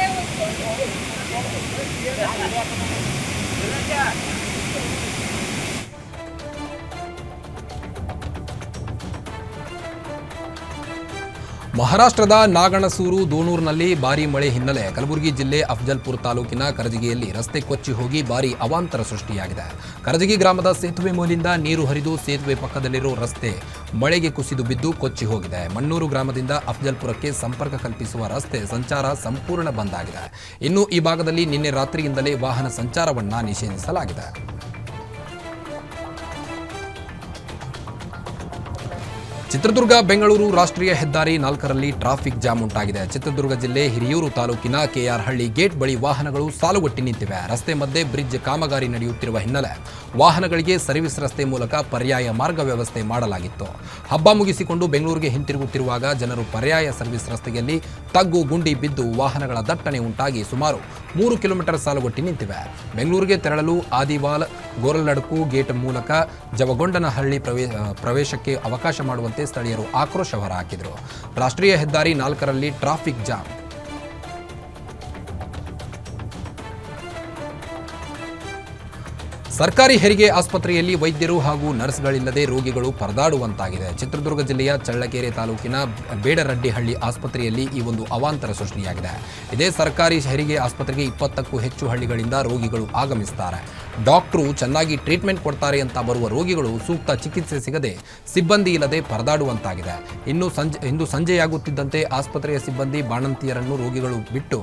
ಮಹಾರಾಷ್ಟ್ರದ ನಾಗಣಸೂರು ದೋಣೂರಿನಲ್ಲಿ ಭಾರಿ ಮಳೆ ಹಿನ್ನೆಲೆ. ಕಲಬುರಗಿ ಜಿಲ್ಲೆ ಅಫ್ಜಲ್ಪುರ ತಾಲೂಕಿನ ಕರಜಗಿಯಲ್ಲಿ ರಸ್ತೆ ಕೊಚ್ಚಿ ಹೋಗಿ ಭಾರೀ ಅವಾಂತರ ಸೃಷ್ಟಿಯಾಗಿದೆ. ಕರಜಗಿ ಗ್ರಾಮದ ಸೇತುವೆ ಮೂಲಿಂದ ನೀರು ಹರಿದು ಸೇತುವೆ ಪಕ್ಕದಲ್ಲಿರೋ ರಸ್ತೆ ಮಳೆಗೆ ಕುಸಿದು ಬಿದ್ದು ಕೊಚ್ಚಿ ಹೋಗಿದೆ. ಮಣ್ಣೂರು ಗ್ರಾಮದಿಂದ ಅಫ್ಜಲ್ಪುರಕ್ಕೆ ಸಂಪರ್ಕ ಕಲ್ಪಿಸುವ ರಸ್ತೆ ಸಂಚಾರ ಸಂಪೂರ್ಣ ಬಂದ್ ಇನ್ನು ಈ ಭಾಗದಲ್ಲಿ ನಿನ್ನೆ ರಾತ್ರಿಯಿಂದಲೇ ವಾಹನ ಸಂಚಾರವನ್ನು ನಿಷೇಧಿಸಲಾಗಿದೆ. ಚಿತ್ರದುರ್ಗ, ಬೆಂಗಳೂರು ರಾಷ್ಟ್ರೀಯ ಹೆದ್ದಾರಿ ನಾಲ್ಕರಲ್ಲಿ ಟ್ರಾಫಿಕ್ ಜಾಮ್ ಉಂಟಾಗಿದೆ. ಚಿತ್ರದುರ್ಗ ಜಿಲ್ಲೆ ಹಿರಿಯೂರು ತಾಲೂಕಿನ ಕೆಆರ್ ಹಳ್ಳಿ ಗೇಟ್ ಬಳಿ ವಾಹನಗಳು ಸಾಲುಗಟ್ಟಿ ನಿಂತಿವೆ. ರಸ್ತೆ ಮಧ್ಯೆ ಬ್ರಿಡ್ಜ್ ಕಾಮಗಾರಿ ನಡೆಯುತ್ತಿರುವ ಹಿನ್ನೆಲೆ ವಾಹನಗಳಿಗೆ ಸರ್ವಿಸ್ ರಸ್ತೆ ಮೂಲಕ ಪರ್ಯಾಯ ಮಾರ್ಗ ವ್ಯವಸ್ಥೆ ಮಾಡಲಾಗಿತ್ತು. ಹಬ್ಬ ಮುಗಿಸಿಕೊಂಡು ಬೆಂಗಳೂರಿಗೆ ಹಿಂತಿರುಗುತ್ತಿರುವಾಗ ಜನರು ಪರ್ಯಾಯ ಸರ್ವಿಸ್ ರಸ್ತೆಯಲ್ಲಿ ತಗ್ಗು ಗುಂಡಿ ಬಿದ್ದು ವಾಹನಗಳ ದಟ್ಟಣೆ ಉಂಟಾಗಿ ಸುಮಾರು ಮೂರು ಕಿಲೋಮೀಟರ್ ಸಾಲುಗಟ್ಟಿ ನಿಂತಿವೆ. ಬೆಂಗಳೂರಿಗೆ ತೆರಳಲು ಆದಿವಾಲ್ ಗೋರಲಡಕು ಗೇಟ್ ಮೂಲಕ ಜವಗೊಂಡನಹಳ್ಳಿ ಪ್ರವೇ ಪ್ರವೇಶಕ್ಕೆ ಅವಕಾಶ ಮಾಡುವಂತೆ ಸ್ಥಳೀಯರು ಆಕ್ರೋಶ ಹೊರಹಾಕಿದರು. ರಾಷ್ಟ್ರೀಯ ಹೆದ್ದಾರಿ ನಾಲ್ಕರಲ್ಲಿ ಟ್ರಾಫಿಕ್ ಜಾಮ್. ಸರ್ಕಾರಿ ಹೆರಿಗೆ ಆಸ್ಪತ್ರೆಯಲ್ಲಿ ವೈದ್ಯರು ಹಾಗೂ ನರ್ಸ್ಗಳಿಲ್ಲದೆ ರೋಗಿಗಳು ಪರದಾಡುವಂತಾಗಿದೆ. ಚಿತ್ರದುರ್ಗ ಜಿಲ್ಲೆಯ ಚಳ್ಳಕೆರೆ ತಾಲೂಕಿನ ಬೇಡರಡ್ಡಿಹಳ್ಳಿ ಆಸ್ಪತ್ರೆಯಲ್ಲಿ ಈ ಒಂದು ಅವಾಂತರ ಸೃಷ್ಟಿಯಾಗಿದೆ. ಇದೇ ಸರ್ಕಾರಿ ಹೆರಿಗೆ ಆಸ್ಪತ್ರೆಗೆ ಇಪ್ಪತ್ತಕ್ಕೂ ಹೆಚ್ಚು ಹಳ್ಳಿಗಳಿಂದ ರೋಗಿಗಳು ಆಗಮಿಸುತ್ತಾರೆ ಡಾಕ್ಟ್ರು ಚೆನ್ನಾಗಿ ಟ್ರೀಟ್ಮೆಂಟ್ ಕೊಡ್ತಾರೆ ಅಂತ ಬರುವ ರೋಗಿಗಳು ಸೂಕ್ತ ಚಿಕಿತ್ಸೆ ಸಿಗದೆ ಸಿಬ್ಬಂದಿ ಇಲ್ಲದೆ ಪರದಾಡುವಂತಾಗಿದೆ. ಇನ್ನು ಸಂಜೆ, ಇಂದು ಸಂಜೆಯಾಗುತ್ತಿದ್ದಂತೆ ಆಸ್ಪತ್ರೆಯ ಸಿಬ್ಬಂದಿ ಬಾಣಂತಿಯರನ್ನು ರೋಗಿಗಳು ಬಿಟ್ಟು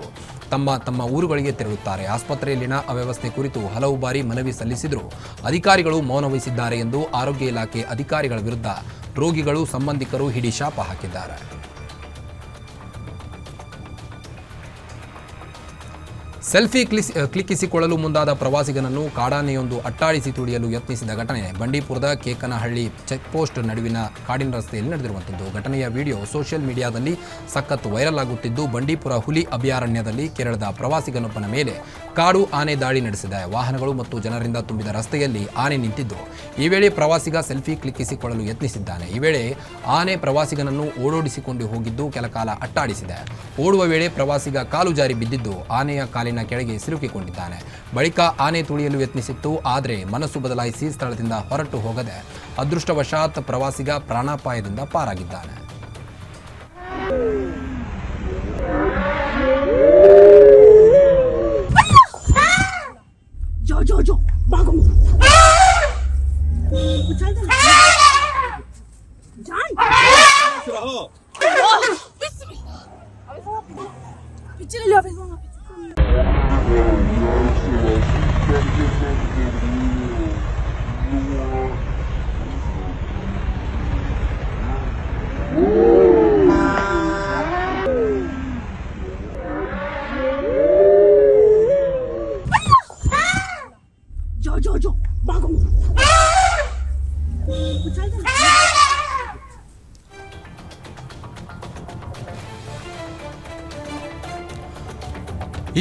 ತಮ್ಮ ತಮ್ಮ ಊರುಗಳಿಗೆ ತೆರಳುತ್ತಾರೆ. ಆಸ್ಪತ್ರೆಯಲ್ಲಿನ ಅವ್ಯವಸ್ಥೆ ಕುರಿತು ಹಲವು ಬಾರಿ ಮನವಿ ಸಲ್ಲಿಸಿದರೂ ಅಧಿಕಾರಿಗಳು ಮೌನವಹಿಸಿದ್ದಾರೆ ಎಂದು ಆರೋಗ್ಯ ಇಲಾಖೆ ಅಧಿಕಾರಿಗಳ ವಿರುದ್ಧ ರೋಗಿಗಳು ಸಂಬಂಧಿಕರು ಹಿಡಿ ಶಾಪ ಹಾಕಿದ್ದಾರೆ. ಸೆಲ್ಫಿ ಕ್ಲಿಸ್ ಕ್ಲಿಕ್ಕಿಸಿಕೊಳ್ಳಲು ಮುಂದಾದ ಪ್ರವಾಸಿಗನನ್ನು ಕಾಡಾನೆಯೊಂದು ಅಟ್ಟಾಡಿಸಿ ತುಳಿಯಲು ಯತ್ನಿಸಿದ ಘಟನೆ. ಬಂಡೀಪುರದ ಕೇಕನಹಳ್ಳಿ ಚೆಕ್ ಪೋಸ್ಟ್ ನಡುವಿನ ಕಾಡಿನ ರಸ್ತೆಯಲ್ಲಿ ನಡೆದಿರುವಂಥದ್ದು. ಘಟನೆಯ ವಿಡಿಯೋ ಸೋಷಿಯಲ್ ಮೀಡಿಯಾದಲ್ಲಿ ಸಖತ್ ವೈರಲ್ ಆಗುತ್ತಿದ್ದು, ಬಂಡೀಪುರ ಹುಲಿ ಅಭಯಾರಣ್ಯದಲ್ಲಿ ಕೇರಳದ ಪ್ರವಾಸಿಗನೊಬ್ಬನ ಮೇಲೆ ಕಾಡು ಆನೆ ದಾಳಿ ನಡೆಸಿದೆ. ವಾಹನಗಳು ಮತ್ತು ಜನರಿಂದ ತುಂಬಿದ ರಸ್ತೆಯಲ್ಲಿ ಆನೆ ನಿಂತಿದ್ದು. ಈ ವೇಳೆ ಪ್ರವಾಸಿಗ ಸೆಲ್ಫಿ ಕ್ಲಿಕ್ಕಿಸಿಕೊಳ್ಳಲು ಯತ್ನಿಸಿದ್ದಾನೆ. ಈ ವೇಳೆ ಆನೆ ಪ್ರವಾಸಿಗನನ್ನು ಓಡೋಡಿಸಿಕೊಂಡು ಹೋಗಿದ್ದು ಕೆಲಕಾಲ ಅಟ್ಟಾಡಿಸಿದೆ. ಓಡುವ ವೇಳೆ ಪ್ರವಾಸಿಗ ಕಾಲು ಜಾರಿ ಬಿದ್ದಿದ್ದು ಆನೆಯ ಕಾಲಿನ ಕೆಳಗೆ ಸಿಲುಕಿಕೊಂಡಿದ್ದಾನೆ. ಬಳಿಕ ಆನೆ ತುಳಿಯಲು ಯತ್ನಿಸಿತ್ತು. ಆದರೆ ಮನಸ್ಸು ಬದಲಾಯಿಸಿ ಸ್ಥಳದಿಂದ ಹೊರಟು ಹೋಗದೆ ಅದೃಷ್ಟವಶಾತ್ ಪ್ರವಾಸಿಗ ಪ್ರಾಣಾಪಾಯದಿಂದ ಪಾರಾಗಿದ್ದಾನೆ. 叫叫叫马公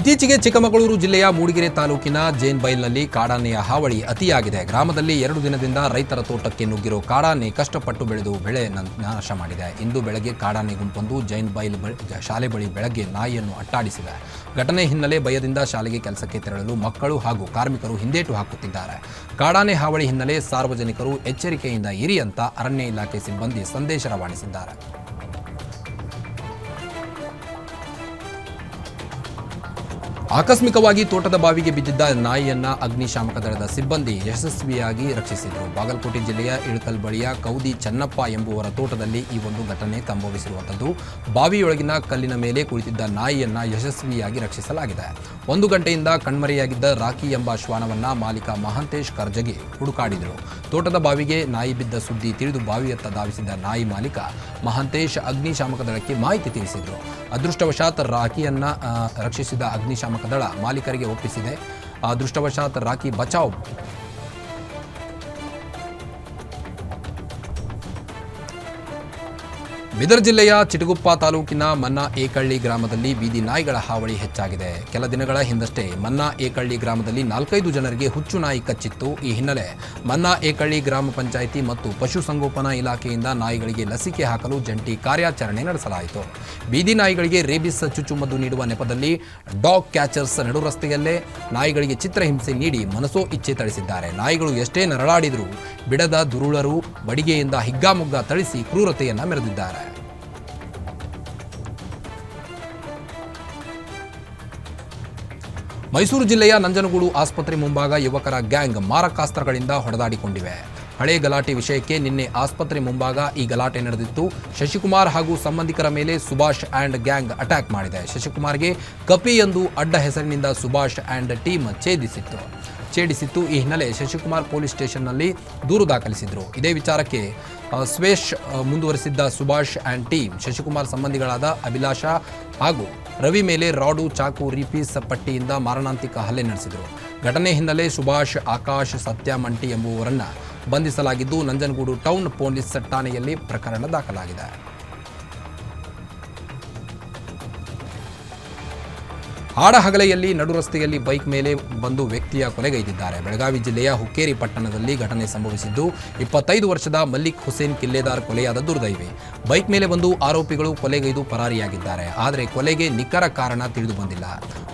ಇತ್ತೀಚೆಗೆ ಚಿಕ್ಕಮಗಳೂರು ಜಿಲ್ಲೆಯ ಮೂಡಿಗೆರೆ ತಾಲೂಕಿನ ಜೇನ್ಬೈಲ್ನಲ್ಲಿ ಕಾಡಾನೆಯ ಹಾವಳಿ ಅತಿಯಾಗಿದೆ. ಗ್ರಾಮದಲ್ಲಿ ಎರಡು ದಿನದಿಂದ ರೈತರ ತೋಟಕ್ಕೆ ನುಗ್ಗಿರೋ ಕಾಡಾನೆ ಕಷ್ಟಪಟ್ಟು ಬೆಳೆದು ಬೆಳೆ ನಾಶ ಮಾಡಿದೆ. ಇಂದು ಬೆಳಗ್ಗೆ ಕಾಡಾನೆ ಗುಂಪೊಂದು ಜೈನ್ ಬೈಲ್ ಬಳಿ- ಶಾಲೆ ಬಳಿ ಬೆಳಗ್ಗೆ ನಾಯಿಯನ್ನು ಅಟ್ಟಾಡಿಸಿದೆ. ಘಟನೆ ಹಿನ್ನೆಲೆ ಭಯದಿಂದ ಶಾಲೆಗೆ ಕೆಲಸಕ್ಕೆ ತೆರಳಲು ಮಕ್ಕಳು ಹಾಗೂ ಕಾರ್ಮಿಕರು ಹಿಂದೇಟು ಹಾಕುತ್ತಿದ್ದಾರೆ. ಕಾಡಾನೆ ಹಾವಳಿ ಹಿನ್ನೆಲೆ ಸಾರ್ವಜನಿಕರು ಎಚ್ಚರಿಕೆಯಿಂದ ಇರಿ ಅಂತ ಅರಣ್ಯ ಇಲಾಖೆ ಸಿಬ್ಬಂದಿ ಸಂದೇಶ ರವಾನಿಸಿದ್ದಾರೆ. ಆಕಸ್ಮಿಕವಾಗಿ ತೋಟದ ಬಾವಿಗೆ ಬಿದ್ದಿದ್ದ ನಾಯಿಯನ್ನ ಅಗ್ನಿಶಾಮಕ ದಳದ ಸಿಬ್ಬಂದಿ ಯಶಸ್ವಿಯಾಗಿ ರಕ್ಷಿಸಿದರು. ಬಾಗಲಕೋಟೆ ಜಿಲ್ಲೆಯ ಇಳಕಲ್ ಬಳಿಯ ಕೌದಿ ಚನ್ನಪ್ಪ ಎಂಬುವರ ತೋಟದಲ್ಲಿ ಈ ಒಂದು ಘಟನೆ ಸಂಭವಿಸಿರುವಂಥದ್ದು ಬಾವಿಯೊಳಗಿನ ಕಲ್ಲಿನ ಮೇಲೆ ಕುಳಿತಿದ್ದ ನಾಯಿಯನ್ನ ಯಶಸ್ವಿಯಾಗಿ ರಕ್ಷಿಸಲಾಗಿದೆ. ಒಂದು ಗಂಟೆಯಿಂದ ಕಣ್ಮರೆಯಾಗಿದ್ದ ರಾಕಿ ಎಂಬ ಶ್ವಾನವನ್ನ ಮಾಲೀಕ ಮಹಾಂತೇಶ್ ಕರ್ಜಗಿ ಹುಡುಕಾಡಿದರು. ತೋಟದ ಬಾವಿಗೆ ನಾಯಿ ಬಿದ್ದ ಸುದ್ದಿ ತಿಳಿದು ಬಾವಿಯತ್ತ ಧಾವಿಸಿದ ನಾಯಿ ಮಾಲೀಕ ಮಹಾಂತೇಶ್ ಅಗ್ನಿಶಾಮಕ ದಳಕ್ಕೆ ಮಾಹಿತಿ ತಿಳಿಸಿದರು. ಅದೃಷ್ಟವಶಾತ್ ರಾಕಿಯನ್ನ ರಕ್ಷಿಸಿದ ಅಗ್ನಿಶಾಮಕ ದಳ ಮಾಲೀಕರಿಗೆ ಒಪ್ಪಿಸಿದೆ. ಅದೃಷ್ಟವಶಾತ್ ರಾಕಿ ಬಚಾವ್ ಬೀದರ್ ಜಿಲ್ಲೆಯ ಚಿಟಗುಪ್ಪ ತಾಲೂಕಿನ ಮನ್ನಾ ಏಕಳ್ಳಿ ಗ್ರಾಮದಲ್ಲಿ ಬೀದಿ ನಾಯಿಗಳ ಹಾವಳಿ ಹೆಚ್ಚಾಗಿದೆ. ಕೆಲ ದಿನಗಳ ಹಿಂದಷ್ಟೇ ಮನ್ನಾ ಏಕಳ್ಳಿ ಗ್ರಾಮದಲ್ಲಿ ನಾಲ್ಕೈದು ಜನರಿಗೆ ಹುಚ್ಚು ನಾಯಿ ಕಚ್ಚಿತ್ತು. ಈ ಹಿನ್ನೆಲೆ ಮನ್ನಾ ಏಕಳ್ಳಿ ಗ್ರಾಮ ಪಂಚಾಯಿತಿ ಮತ್ತು ಪಶುಸಂಗೋಪನಾ ಇಲಾಖೆಯಿಂದ ನಾಯಿಗಳಿಗೆ ಲಸಿಕೆ ಹಾಕಲು ಜಂಟಿ ಕಾರ್ಯಾಚರಣೆ ನಡೆಸಲಾಯಿತು. ಬೀದಿ ನಾಯಿಗಳಿಗೆ ರೇಬಿಸ್ ಚುಚ್ಚುಮದ್ದು ನೀಡುವ ನೆಪದಲ್ಲಿ ಡಾಗ್ ಕ್ಯಾಚರ್ಸ್ ನಡು ರಸ್ತೆಯಲ್ಲೇ ನಾಯಿಗಳಿಗೆ ಚಿತ್ರಹಿಂಸೆ ನೀಡಿ ಮನಸೋ ಇಚ್ಛೆ ತಳಿಸಿದ್ದಾರೆ ನಾಯಿಗಳು ಎಷ್ಟೇ ನರಳಾಡಿದರೂ ಬಿಡದ ದುರುಳರು, ಬಡಿಗೆಯಿಂದ ಹಿಗ್ಗಾಮುಗ್ಗಾ ಥಳಿಸಿ ಕ್ರೂರತೆಯನ್ನು ಮೆರೆದಿದ್ದಾರೆ. ಮೈಸೂರು ಜಿಲ್ಲೆಯ ನಂಜನಗೂಡು ಆಸ್ಪತ್ರೆ ಮುಂಭಾಗ ಯುವಕರ ಗ್ಯಾಂಗ್ ಮಾರಕಾಸ್ತ್ರಗಳಿಂದ ಹೊಡೆದಾಡಿಕೊಂಡಿವೆ. ಹಳೆ ಗಲಾಟೆ ವಿಷಯಕ್ಕೆ ನಿನ್ನೆ ಆಸ್ಪತ್ರೆ ಮುಂಭಾಗ ಈ ಗಲಾಟೆ ನಡೆದಿತ್ತು. ಶಶಿಕುಮಾರ್ ಹಾಗೂ ಸಂಬಂಧಿಕರ ಮೇಲೆ ಸುಭಾಷ್ ಆ್ಯಂಡ್ ಗ್ಯಾಂಗ್ ಅಟ್ಯಾಕ್ ಮಾಡಿದೆ. ಶಶಿಕುಮಾರ್ಗೆ ಕಪಿ ಎಂದು ಅಡ್ಡ ಹೆಸರಿನಿಂದ ಸುಭಾಷ್ ಆ್ಯಂಡ್ ಟೀಮ್ ಛೇದಿಸಿತ್ತು. ಛೇಡಿಸಿತ್ತು. ಈ ಹಿನ್ನೆಲೆ ಶಶಿಕುಮಾರ್ ಪೊಲೀಸ್ ಸ್ಟೇಷನ್ನಲ್ಲಿ ದೂರು ದಾಖಲಿಸಿದರು. ಇದೇ ವಿಚಾರಕ್ಕೆ ಸ್ವೇಶ್ ಮುಂದುವರೆಸಿದ್ದ ಸುಭಾಷ್ ಆ್ಯಂಡ್ ಟೀಮ್, ಶಶಿಕುಮಾರ್ ಸಂಬಂಧಿಗಳಾದ ಅಭಿಲಾಷ ಹಾಗೂ ರವಿ ಮೇಲೆ ರಾಡು, ಚಾಕು, ರೀಪೀಸ್ ಪಟ್ಟಿಯಿಂದ ಮಾರಣಾಂತಿಕ ಹಲ್ಲೆ ನಡೆಸಿದರು. ಘಟನೆ ಹಿನ್ನೆಲೆ ಸುಭಾಷ್, ಆಕಾಶ್, ಸತ್ಯ, ಮಂಟಿ ಎಂಬುವರನ್ನ ಬಂಧಿಸಲಾಗಿದ್ದು, ನಂಜನಗೂಡು ಟೌನ್ ಪೊಲೀಸ್ ಠಾಣೆಯಲ್ಲಿ ಪ್ರಕರಣ ದಾಖಲಾಗಿದೆ. ಆಡಹಗಲೆಯಲ್ಲಿ ನಡು ರಸ್ತೆಯಲ್ಲಿ ಬೈಕ್ ಮೇಲೆ ಬಂದು ವ್ಯಕ್ತಿಯ ಕೊಲೆಗೈದಿದ್ದಾರೆ. ಬೆಳಗಾವಿ ಜಿಲ್ಲೆಯ ಹುಕ್ಕೇರಿ ಪಟ್ಟಣದಲ್ಲಿ ಘಟನೆ ಸಂಭವಿಸಿದ್ದು, ಇಪ್ಪತ್ತೈದು ವರ್ಷದ ಮಲ್ಲಿಕ್ ಹುಸೇನ್ ಕಿಲ್ಲೆದಾರ್ ಕೊಲೆಯಾದ ದುರ್ದೈವಿ. ಬೈಕ್ ಮೇಲೆ ಬಂದು ಆರೋಪಿಗಳು ಕೊಲೆಗೈದು ಪರಾರಿಯಾಗಿದ್ದಾರೆ. ಆದರೆ ಕೊಲೆಗೆ ನಿಖರ ಕಾರಣ ತಿಳಿದು ಬಂದಿಲ್ಲ.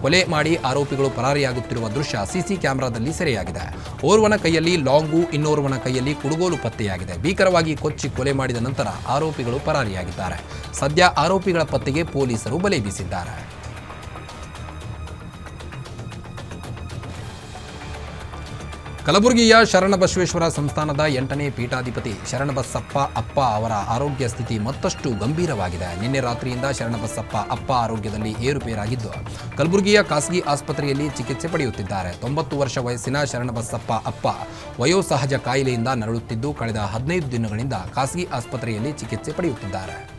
ಕೊಲೆ ಮಾಡಿ ಆರೋಪಿಗಳು ಪರಾರಿಯಾಗುತ್ತಿರುವ ದೃಶ್ಯ ಸಿಸಿ ಕ್ಯಾಮೆರಾದಲ್ಲಿ ಸೆರೆಯಾಗಿದೆ. ಓರ್ವನ ಕೈಯಲ್ಲಿ ಲಾಂಗು, ಇನ್ನೋರ್ವನ ಕೈಯಲ್ಲಿ ಕುಡುಗೋಲು ಪತ್ತೆಯಾಗಿದೆ. ಭೀಕರವಾಗಿ ಕೊಚ್ಚಿ ಕೊಲೆ ಮಾಡಿದ ನಂತರ ಆರೋಪಿಗಳು ಪರಾರಿಯಾಗಿದ್ದಾರೆ. ಸದ್ಯ ಆರೋಪಿಗಳ ಪತ್ತೆಗೆ ಪೊಲೀಸರು ಬಲೆ ಬೀಸಿದ್ದಾರೆ. ಕಲಬುರಗಿಯ ಶರಣಬಸವೇಶ್ವರ ಸಂಸ್ಥಾನದ ಎಂಟನೇ ಪೀಠಾಧಿಪತಿ ಶರಣಬಸಪ್ಪ ಅಪ್ಪ ಅವರ ಆರೋಗ್ಯ ಸ್ಥಿತಿ ಮತ್ತಷ್ಟು ಗಂಭೀರವಾಗಿದೆ. ನಿನ್ನೆ ರಾತ್ರಿಯಿಂದ ಶರಣಬಸಪ್ಪ ಅಪ್ಪ ಆರೋಗ್ಯದಲ್ಲಿ ಏರುಪೇರಾಗಿದ್ದು, ಕಲಬುರಗಿಯ ಖಾಸಗಿ ಆಸ್ಪತ್ರೆಯಲ್ಲಿ ಚಿಕಿತ್ಸೆ ಪಡೆಯುತ್ತಿದ್ದಾರೆ. ತೊಂಬತ್ತು ವರ್ಷ ವಯಸ್ಸಿನ ಶರಣಬಸಪ್ಪ ಅಪ್ಪ ವಯೋಸಹಜ ಕಾಯಿಲೆಯಿಂದ ನರಳುತ್ತಿದ್ದು, ಕಳೆದ ಹದಿನೈದು ದಿನಗಳಿಂದ ಖಾಸಗಿ ಆಸ್ಪತ್ರೆಯಲ್ಲಿ ಚಿಕಿತ್ಸೆ ಪಡೆಯುತ್ತಿದ್ದಾರೆ.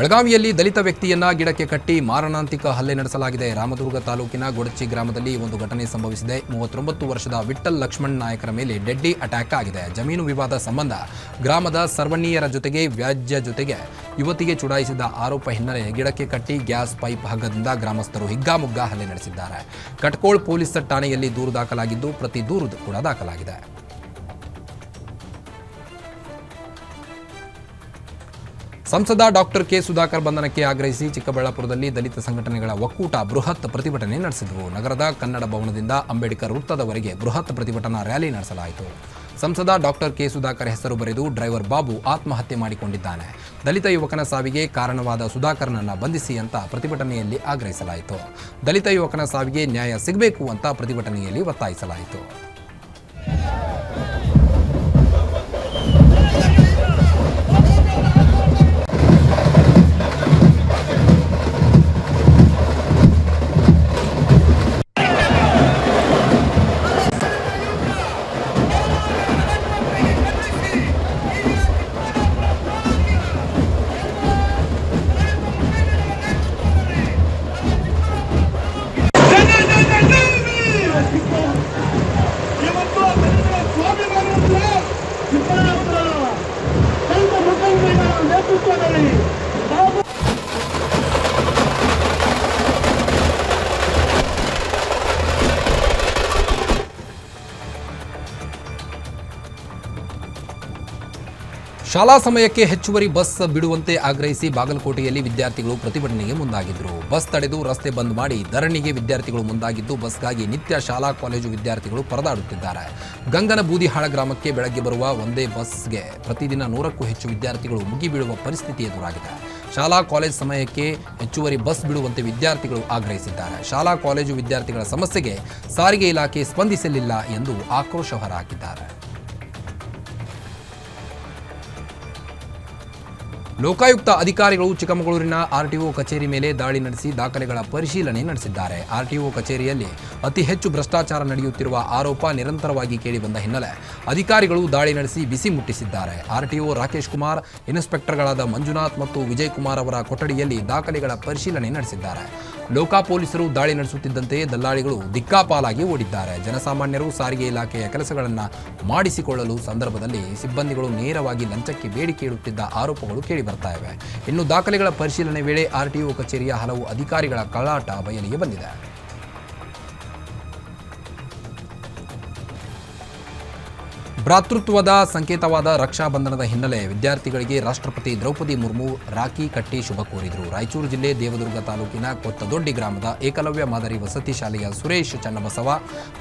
ಬೆಳಗಾವಿಯಲ್ಲಿ ದಲಿತ ವ್ಯಕ್ತಿಯನ್ನ ಗಿಡಕ್ಕೆ ಕಟ್ಟಿ ಮಾರಣಾಂತಿಕ ಹಲ್ಲೆ ನಡೆಸಲಾಗಿದೆ. ರಾಮದುರ್ಗ ತಾಲೂಕಿನ ಗೊಡಚಿ ಗ್ರಾಮದಲ್ಲಿ ಒಂದು ಘಟನೆ ಸಂಭವಿಸಿದೆ. ಮೂವತ್ತೊಂಬತ್ತು ವರ್ಷದ ವಿಠಲ್ ಲಕ್ಷ್ಮಣ್ ನಾಯಕರ ಮೇಲೆ ಡೆಡ್ಡಿ ಅಟ್ಯಾಕ್ ಆಗಿದೆ. ಜಮೀನು ವಿವಾದ ಸಂಬಂಧ ಗ್ರಾಮದ ಸರ್ವಣೀಯರ ಜೊತೆಗೆ ವ್ಯಾಜ್ಯ ಜೊತೆಗೆ ಯುವತಿಗೆ ಚುಡಾಯಿಸಿದ ಆರೋಪ ಹಿನ್ನೆಲೆ ಗಿಡಕ್ಕೆ ಕಟ್ಟಿ ಗ್ಯಾಸ್ ಪೈಪ್ ಹಗ್ಗದಿಂದ ಗ್ರಾಮಸ್ಥರು ಹಿಗ್ಗಾಮುಗ್ಗಾ ಹಲ್ಲೆ ನಡೆಸಿದ್ದಾರೆ. ಕಟ್ಕೋಳ್ ಪೊಲೀಸ್ ಠಾಣೆಯಲ್ಲಿ ದೂರು ದಾಖಲಾಗಿದ್ದು, ಪ್ರತಿ ದೂರು ಕೂಡ ದಾಖಲಾಗಿದೆ. ಸಂಸದ ಡಾಕ್ಟರ್ ಕೆ ಸುಧಾಕರ್ ಬಂಧನಕ್ಕೆ ಆಗ್ರಹಿಸಿ ಚಿಕ್ಕಬಳ್ಳಾಪುರದಲ್ಲಿ ದಲಿತ ಸಂಘಟನೆಗಳ ಒಕ್ಕೂಟ ಬೃಹತ್ ಪ್ರತಿಭಟನೆ ನಡೆಸಿದವು. ನಗರದ ಕನ್ನಡ ಭವನದಿಂದ ಅಂಬೇಡ್ಕರ್ ವೃತ್ತದವರೆಗೆ ಬೃಹತ್ ಪ್ರತಿಭಟನಾ ರ್ಯಾಲಿ ನಡೆಸಲಾಯಿತು. ಸಂಸದ ಡಾಕ್ಟರ್ ಕೆ ಸುಧಾಕರ್ ಹೆಸರು ಬರೆದು ಡ್ರೈವರ್ ಬಾಬು ಆತ್ಮಹತ್ಯೆ ಮಾಡಿಕೊಂಡಿದ್ದಾನೆ. ದಲಿತ ಯುವಕನ ಸಾವಿಗೆ ಕಾರಣವಾದ ಸುಧಾಕರ್ನನ್ನು ಬಂಧಿಸಿ ಅಂತ ಪ್ರತಿಭಟನೆಯಲ್ಲಿ ಆಗ್ರಹಿಸಲಾಯಿತು. ದಲಿತ ಯುವಕನ ಸಾವಿಗೆ ನ್ಯಾಯ ಸಿಗಬೇಕು ಅಂತ ಪ್ರತಿಭಟನೆಯಲ್ಲಿ ಒತ್ತಾಯಿಸಲಾಯಿತು. ಶಾಲಾ ಸಮಯಕ್ಕೆ ಹೆಚ್ಚುವರಿ ಬಸ್ ಬಿಡುವಂತೆ ಆಗ್ರಹಿಸಿ ಬಾಗಲಕೋಟೆಯಲ್ಲಿ ವಿದ್ಯಾರ್ಥಿಗಳು ಪ್ರತಿಭಟನೆಗೆ ಮುಂದಾಗಿದ್ದರು ಬಸ್ ತಡೆದು ರಸ್ತೆ ಬಂದ್ ಮಾಡಿ ಧರಣಿಗೆ ವಿದ್ಯಾರ್ಥಿಗಳು ಮುಂದಾಗಿದ್ದು, ಬಸ್ಗಾಗಿ ನಿತ್ಯ ಶಾಲಾ, ಕಾಲೇಜು ವಿದ್ಯಾರ್ಥಿಗಳು ಪರದಾಡುತ್ತಿದ್ದಾರೆ. ಗಂಗನ ಬೂದಿಹಾಳ ಗ್ರಾಮಕ್ಕೆ ಬೆಳಗ್ಗೆ ಬರುವ ಒಂದೇ ಬಸ್ಗೆ ಪ್ರತಿದಿನ ನೂರಕ್ಕೂ ಹೆಚ್ಚು ವಿದ್ಯಾರ್ಥಿಗಳು ಮುಗಿಬೀಳುವ ಪರಿಸ್ಥಿತಿ ಎದುರಾಗಿದೆ. ಶಾಲಾ, ಕಾಲೇಜು ಸಮಯಕ್ಕೆ ಹೆಚ್ಚುವರಿ ಬಸ್ ಬಿಡುವಂತೆ ವಿದ್ಯಾರ್ಥಿಗಳು ಆಗ್ರಹಿಸಿದ್ದಾರೆ. ಶಾಲಾ, ಕಾಲೇಜು ವಿದ್ಯಾರ್ಥಿಗಳ ಸಮಸ್ಯೆಗೆ ಸಾರಿಗೆ ಇಲಾಖೆ ಸ್ಪಂದಿಸಲಿಲ್ಲ ಎಂದು ಆಕ್ರೋಶ ಹೊರಹಾಕಿದ್ದಾರೆ. ಲೋಕಾಯುಕ್ತ ಅಧಿಕಾರಿಗಳು ಚಿಕ್ಕಮಗಳೂರಿನ ಆರ್ಟಿಒ ಕಚೇರಿ ಮೇಲೆ ದಾಳಿ ನಡೆಸಿ ದಾಖಲೆಗಳ ಪರಿಶೀಲನೆ ನಡೆಸಿದ್ದಾರೆ. ಆರ್ಟಿಒ ಕಚೇರಿಯಲ್ಲಿ ಅತಿ ಹೆಚ್ಚು ಭ್ರಷ್ಟಾಚಾರ ನಡೆಯುತ್ತಿರುವ ಆರೋಪ ನಿರಂತರವಾಗಿ ಕೇಳಿಬಂದ ಹಿನ್ನೆಲೆ ಅಧಿಕಾರಿಗಳು ದಾಳಿ ನಡೆಸಿ ಬಿಸಿ ಮುಟ್ಟಿಸಿದ್ದಾರೆ. ಆರ್ಟಿಒ ರಾಕೇಶ್ ಕುಮಾರ್, ಇನ್ಸ್ಪೆಕ್ಟರ್ಗಳಾದ ಮಂಜುನಾಥ್ ಮತ್ತು ವಿಜಯ್ ಕುಮಾರ್ ಅವರ ಕೊಠಡಿಯಲ್ಲಿ ದಾಖಲೆಗಳ ಪರಿಶೀಲನೆ ನಡೆಸಿದ್ದಾರೆ. ಲೋಕಾ ಪೊಲೀಸರು ದಾಳಿ ನಡೆಸುತ್ತಿದ್ದಂತೆ ದಲ್ಲಾಳಿಗಳು ದಿಕ್ಕಾಪಾಲಾಗಿ ಓಡಿದ್ದಾರೆ. ಜನಸಾಮಾನ್ಯರು ಸಾರಿಗೆ ಇಲಾಖೆಯ ಕೆಲಸಗಳನ್ನು ಮಾಡಿಸಿಕೊಳ್ಳಲು ಸಂದರ್ಭದಲ್ಲಿ ಸಿಬ್ಬಂದಿಗಳು ನೇರವಾಗಿ ಲಂಚಕ್ಕೆ ಬೇಡಿಕೆ ಇಡುತ್ತಿದ್ದ ಆರೋಪಗಳು ಕೇಳಿಬರ್ತಾ ಇವೆ. ಇನ್ನು ದಾಖಲೆಗಳ ಪರಿಶೀಲನೆ ವೇಳೆ ಆರ್ಟಿಒ ಕಚೇರಿಯ ಹಲವು ಅಧಿಕಾರಿಗಳ ಕಳ್ಳಾಟ ಬಯಲಿಗೆ ಬಂದಿದೆ. ಭ್ರಾತೃತ್ವದ ಸಂಕೇತವಾದ ರಕ್ಷಾಬಂಧನದ ಹಿನ್ನೆಲೆ ವಿದ್ಯಾರ್ಥಿಗಳಿಗೆ ರಾಷ್ಟ್ರಪತಿ ದ್ರೌಪದಿ ಮುರ್ಮು ರಾಖಿ ಕಟ್ಟಿ ಶುಭ ಕೋರಿದರು. ರಾಯಚೂರು ಜಿಲ್ಲೆ ದೇವದುರ್ಗ ತಾಲೂಕಿನ ಕೊತ್ತದೊಡ್ಡಿ ಗ್ರಾಮದ ಏಕಲವ್ಯ ಮಾದರಿ ವಸತಿ ಶಾಲೆಯ ಸುರೇಶ್ ಚನ್ನಬಸವ,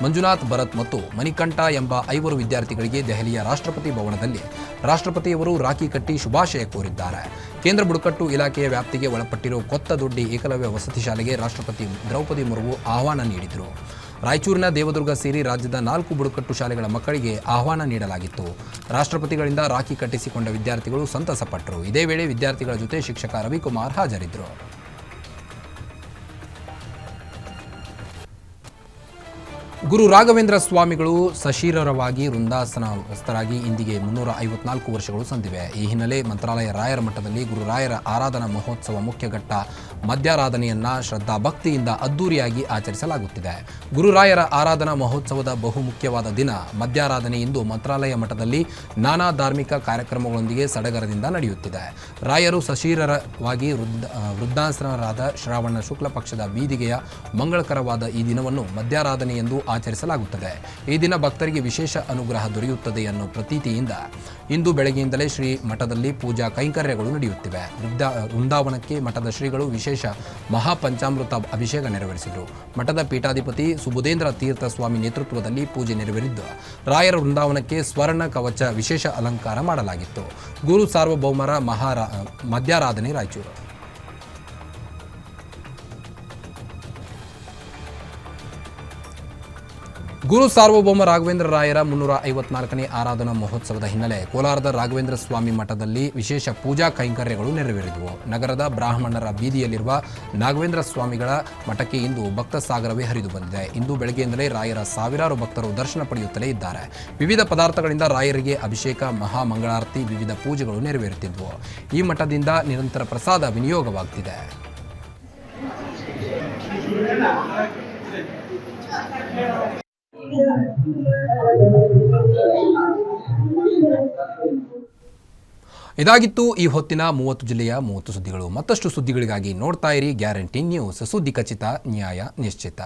ಮಂಜುನಾಥ್ ಭರತ್ ಮತ್ತು ಮಣಿಕಂಠ ಎಂಬ ಐವರು ವಿದ್ಯಾರ್ಥಿಗಳಿಗೆ ದೆಹಲಿಯ ರಾಷ್ಟ್ರಪತಿ ಭವನದಲ್ಲಿ ರಾಷ್ಟ್ರಪತಿಯವರು ರಾಖಿ ಕಟ್ಟಿ ಶುಭಾಶಯ ಕೋರಿದ್ದಾರೆ. ಕೇಂದ್ರ ಬುಡಕಟ್ಟು ಇಲಾಖೆಯ ವ್ಯಾಪ್ತಿಗೆ ಒಳಪಟ್ಟಿರುವ ಕೊತ್ತದೊಡ್ಡಿ ಏಕಲವ್ಯ ವಸತಿ ಶಾಲೆಗೆ ರಾಷ್ಟ್ರಪತಿ ದ್ರೌಪದಿ ಮುರ್ಮು ಆಹ್ವಾನ ನೀಡಿದರು. ರಾಯಚೂರಿನ ದೇವದುರ್ಗ ಸೇರಿ ರಾಜ್ಯದ ನಾಲ್ಕು ಬುಡಕಟ್ಟು ಶಾಲೆಗಳ ಮಕ್ಕಳಿಗೆ ಆಹ್ವಾನ ನೀಡಲಾಗಿತ್ತು. ರಾಷ್ಟ್ರಪತಿಗಳಿಂದ ರಾಖಿ ಕಟ್ಟಿಸಿಕೊಂಡ ವಿದ್ಯಾರ್ಥಿಗಳು ಸಂತಸಪಟ್ಟರು. ಇದೇ ವೇಳೆ ವಿದ್ಯಾರ್ಥಿಗಳ ಜೊತೆ ಶಿಕ್ಷಕ ರವಿಕುಮಾರ್ ಹಾಜರಿದ್ದರು. ಗುರು ರಾಘವೇಂದ್ರ ಸ್ವಾಮಿಗಳು ಸಶೀರರವಾಗಿ ವೃಂದಾಸನಸ್ಥರಾಗಿ ಇಂದಿಗೆ ಮುನ್ನೂರ ಐವತ್ನಾಲ್ಕು ವರ್ಷಗಳು ಸಂದಿವೆ. ಈ ಹಿನ್ನೆಲೆ ಮಂತ್ರಾಲಯ ರಾಯರ ಮಠದಲ್ಲಿ ಗುರು ರಾಯರ ಆರಾಧನಾ ಮಹೋತ್ಸವ ಮುಖ್ಯ ಘಟ್ಟ ಶ್ರದ್ಧಾಭಕ್ತಿಯಿಂದ ಶ್ರದ್ಧಾ ಭಕ್ತಿಯಿಂದ ಅದ್ದೂರಿಯಾಗಿ ಆಚರಿಸಲಾಗುತ್ತಿದೆ. ಗುರುರಾಯರ ಆರಾಧನಾ ಮಹೋತ್ಸವದ ಬಹುಮುಖ್ಯವಾದ ದಿನ ಮಧ್ಯಾರಾಧನೆ ಇಂದು ಮಂತ್ರಾಲಯ ಮಠದಲ್ಲಿ ನಾನಾ ಧಾರ್ಮಿಕ ಕಾರ್ಯಕ್ರಮಗಳೊಂದಿಗೆ ಸಡಗರದಿಂದ ನಡೆಯುತ್ತಿದೆ. ರಾಯರು ಸಶೀರರವಾಗಿ ವೃದ್ಧ ವೃದ್ಧಾಸನರಾದ ಶ್ರಾವಣ ಶುಕ್ಲ ಪಕ್ಷದ ಬೀದಿಗೆಯ ಮಂಗಳಕರವಾದ ಈ ದಿನವನ್ನು ಮಧ್ಯಾರಾಧನೆ ಎಂದು ಆಚರಿಸಲಾಗುತ್ತದೆ. ಈ ದಿನ ಭಕ್ತರಿಗೆ ವಿಶೇಷ ಅನುಗ್ರಹ ದೊರೆಯುತ್ತದೆ ಎನ್ನುವ ಪ್ರತೀತಿಯಿಂದ ಇಂದು ಬೆಳಗ್ಗೆಯಿಂದಲೇ ಶ್ರೀ ಮಠದಲ್ಲಿ ಪೂಜಾ ಕೈಂಕರ್ಯಗಳು ನಡೆಯುತ್ತಿವೆ. ವೃಂದಾವನಕ್ಕೆ ಮಠದ ಶ್ರೀಗಳು ವಿಶೇಷ ಮಹಾಪಂಚಾಮೃತ ಅಭಿಷೇಕ ನೆರವೇರಿಸಿದರು. ಮಠದ ಪೀಠಾಧಿಪತಿ ಸುಬುಧೇಂದ್ರ ತೀರ್ಥ ಸ್ವಾಮಿ ನೇತೃತ್ವದಲ್ಲಿ ಪೂಜೆ ನೆರವೇರಿದ್ದು, ರಾಯರ ವೃಂದಾವನಕ್ಕೆ ಸ್ವರ್ಣ ಕವಚ ವಿಶೇಷ ಅಲಂಕಾರ ಮಾಡಲಾಗಿತ್ತು. ಗುರು ಸಾರ್ವಭೌಮರ ಮಹಾರಾ ಮಧ್ಯಾರಾಧನೆ ರಾಯಚೂರು. ಗುರು ಸಾರ್ವಭೌಮ ರಾಘವೇಂದ್ರ ರಾಯರ ಮುನ್ನೂರ ಐವತ್ನಾಲ್ಕನೇ ಆರಾಧನಾ ಮಹೋತ್ಸವದ ಹಿನ್ನೆಲೆ ಕೋಲಾರದ ರಾಘವೇಂದ್ರ ಸ್ವಾಮಿ ಮಠದಲ್ಲಿ ವಿಶೇಷ ಪೂಜಾ ಕೈಂಕರ್ಯಗಳು ನೆರವೇರಿದವು. ನಗರದ ಬ್ರಾಹ್ಮಣರ ಬೀದಿಯಲ್ಲಿರುವ ನಾಗವೇಂದ್ರ ಸ್ವಾಮಿಗಳ ಮಠಕ್ಕೆ ಇಂದು ಭಕ್ತ ಸಾಗರವೇ ಹರಿದು ಬಂದಿದೆ. ಇಂದು ಬೆಳಗ್ಗೆಯಿಂದಲೇ ರಾಯರ ಸಾವಿರಾರು ಭಕ್ತರು ದರ್ಶನ ಪಡೆಯುತ್ತಲೇ ಇದ್ದಾರೆ. ವಿವಿಧ ಪದಾರ್ಥಗಳಿಂದ ರಾಯರಿಗೆ ಅಭಿಷೇಕ ಮಹಾ ಮಂಗಳಾರತಿ ವಿವಿಧ ಪೂಜೆಗಳು ನೆರವೇರುತ್ತಿದ್ದವು ಈ ಮಠದಿಂದ ನಿರಂತರ ಪ್ರಸಾದ ವಿನಿಯೋಗವಾಗುತ್ತಿದೆ ಇದಾಗಿತ್ತು ಈ ಹೊತ್ತಿನ ಮೂವತ್ತು ಜಿಲ್ಲೆಯ ಮೂವತ್ತು ಸುದ್ದಿಗಳು. ಮತ್ತಷ್ಟು ಸುದ್ದಿಗಳಿಗಾಗಿ ನೋಡ್ತಾ ಇರಿ ಗ್ಯಾರಂಟಿ ನ್ಯೂಸ್. ಸುದ್ದಿ ಖಚಿತ, ನ್ಯಾಯ ನಿಶ್ಚಿತ.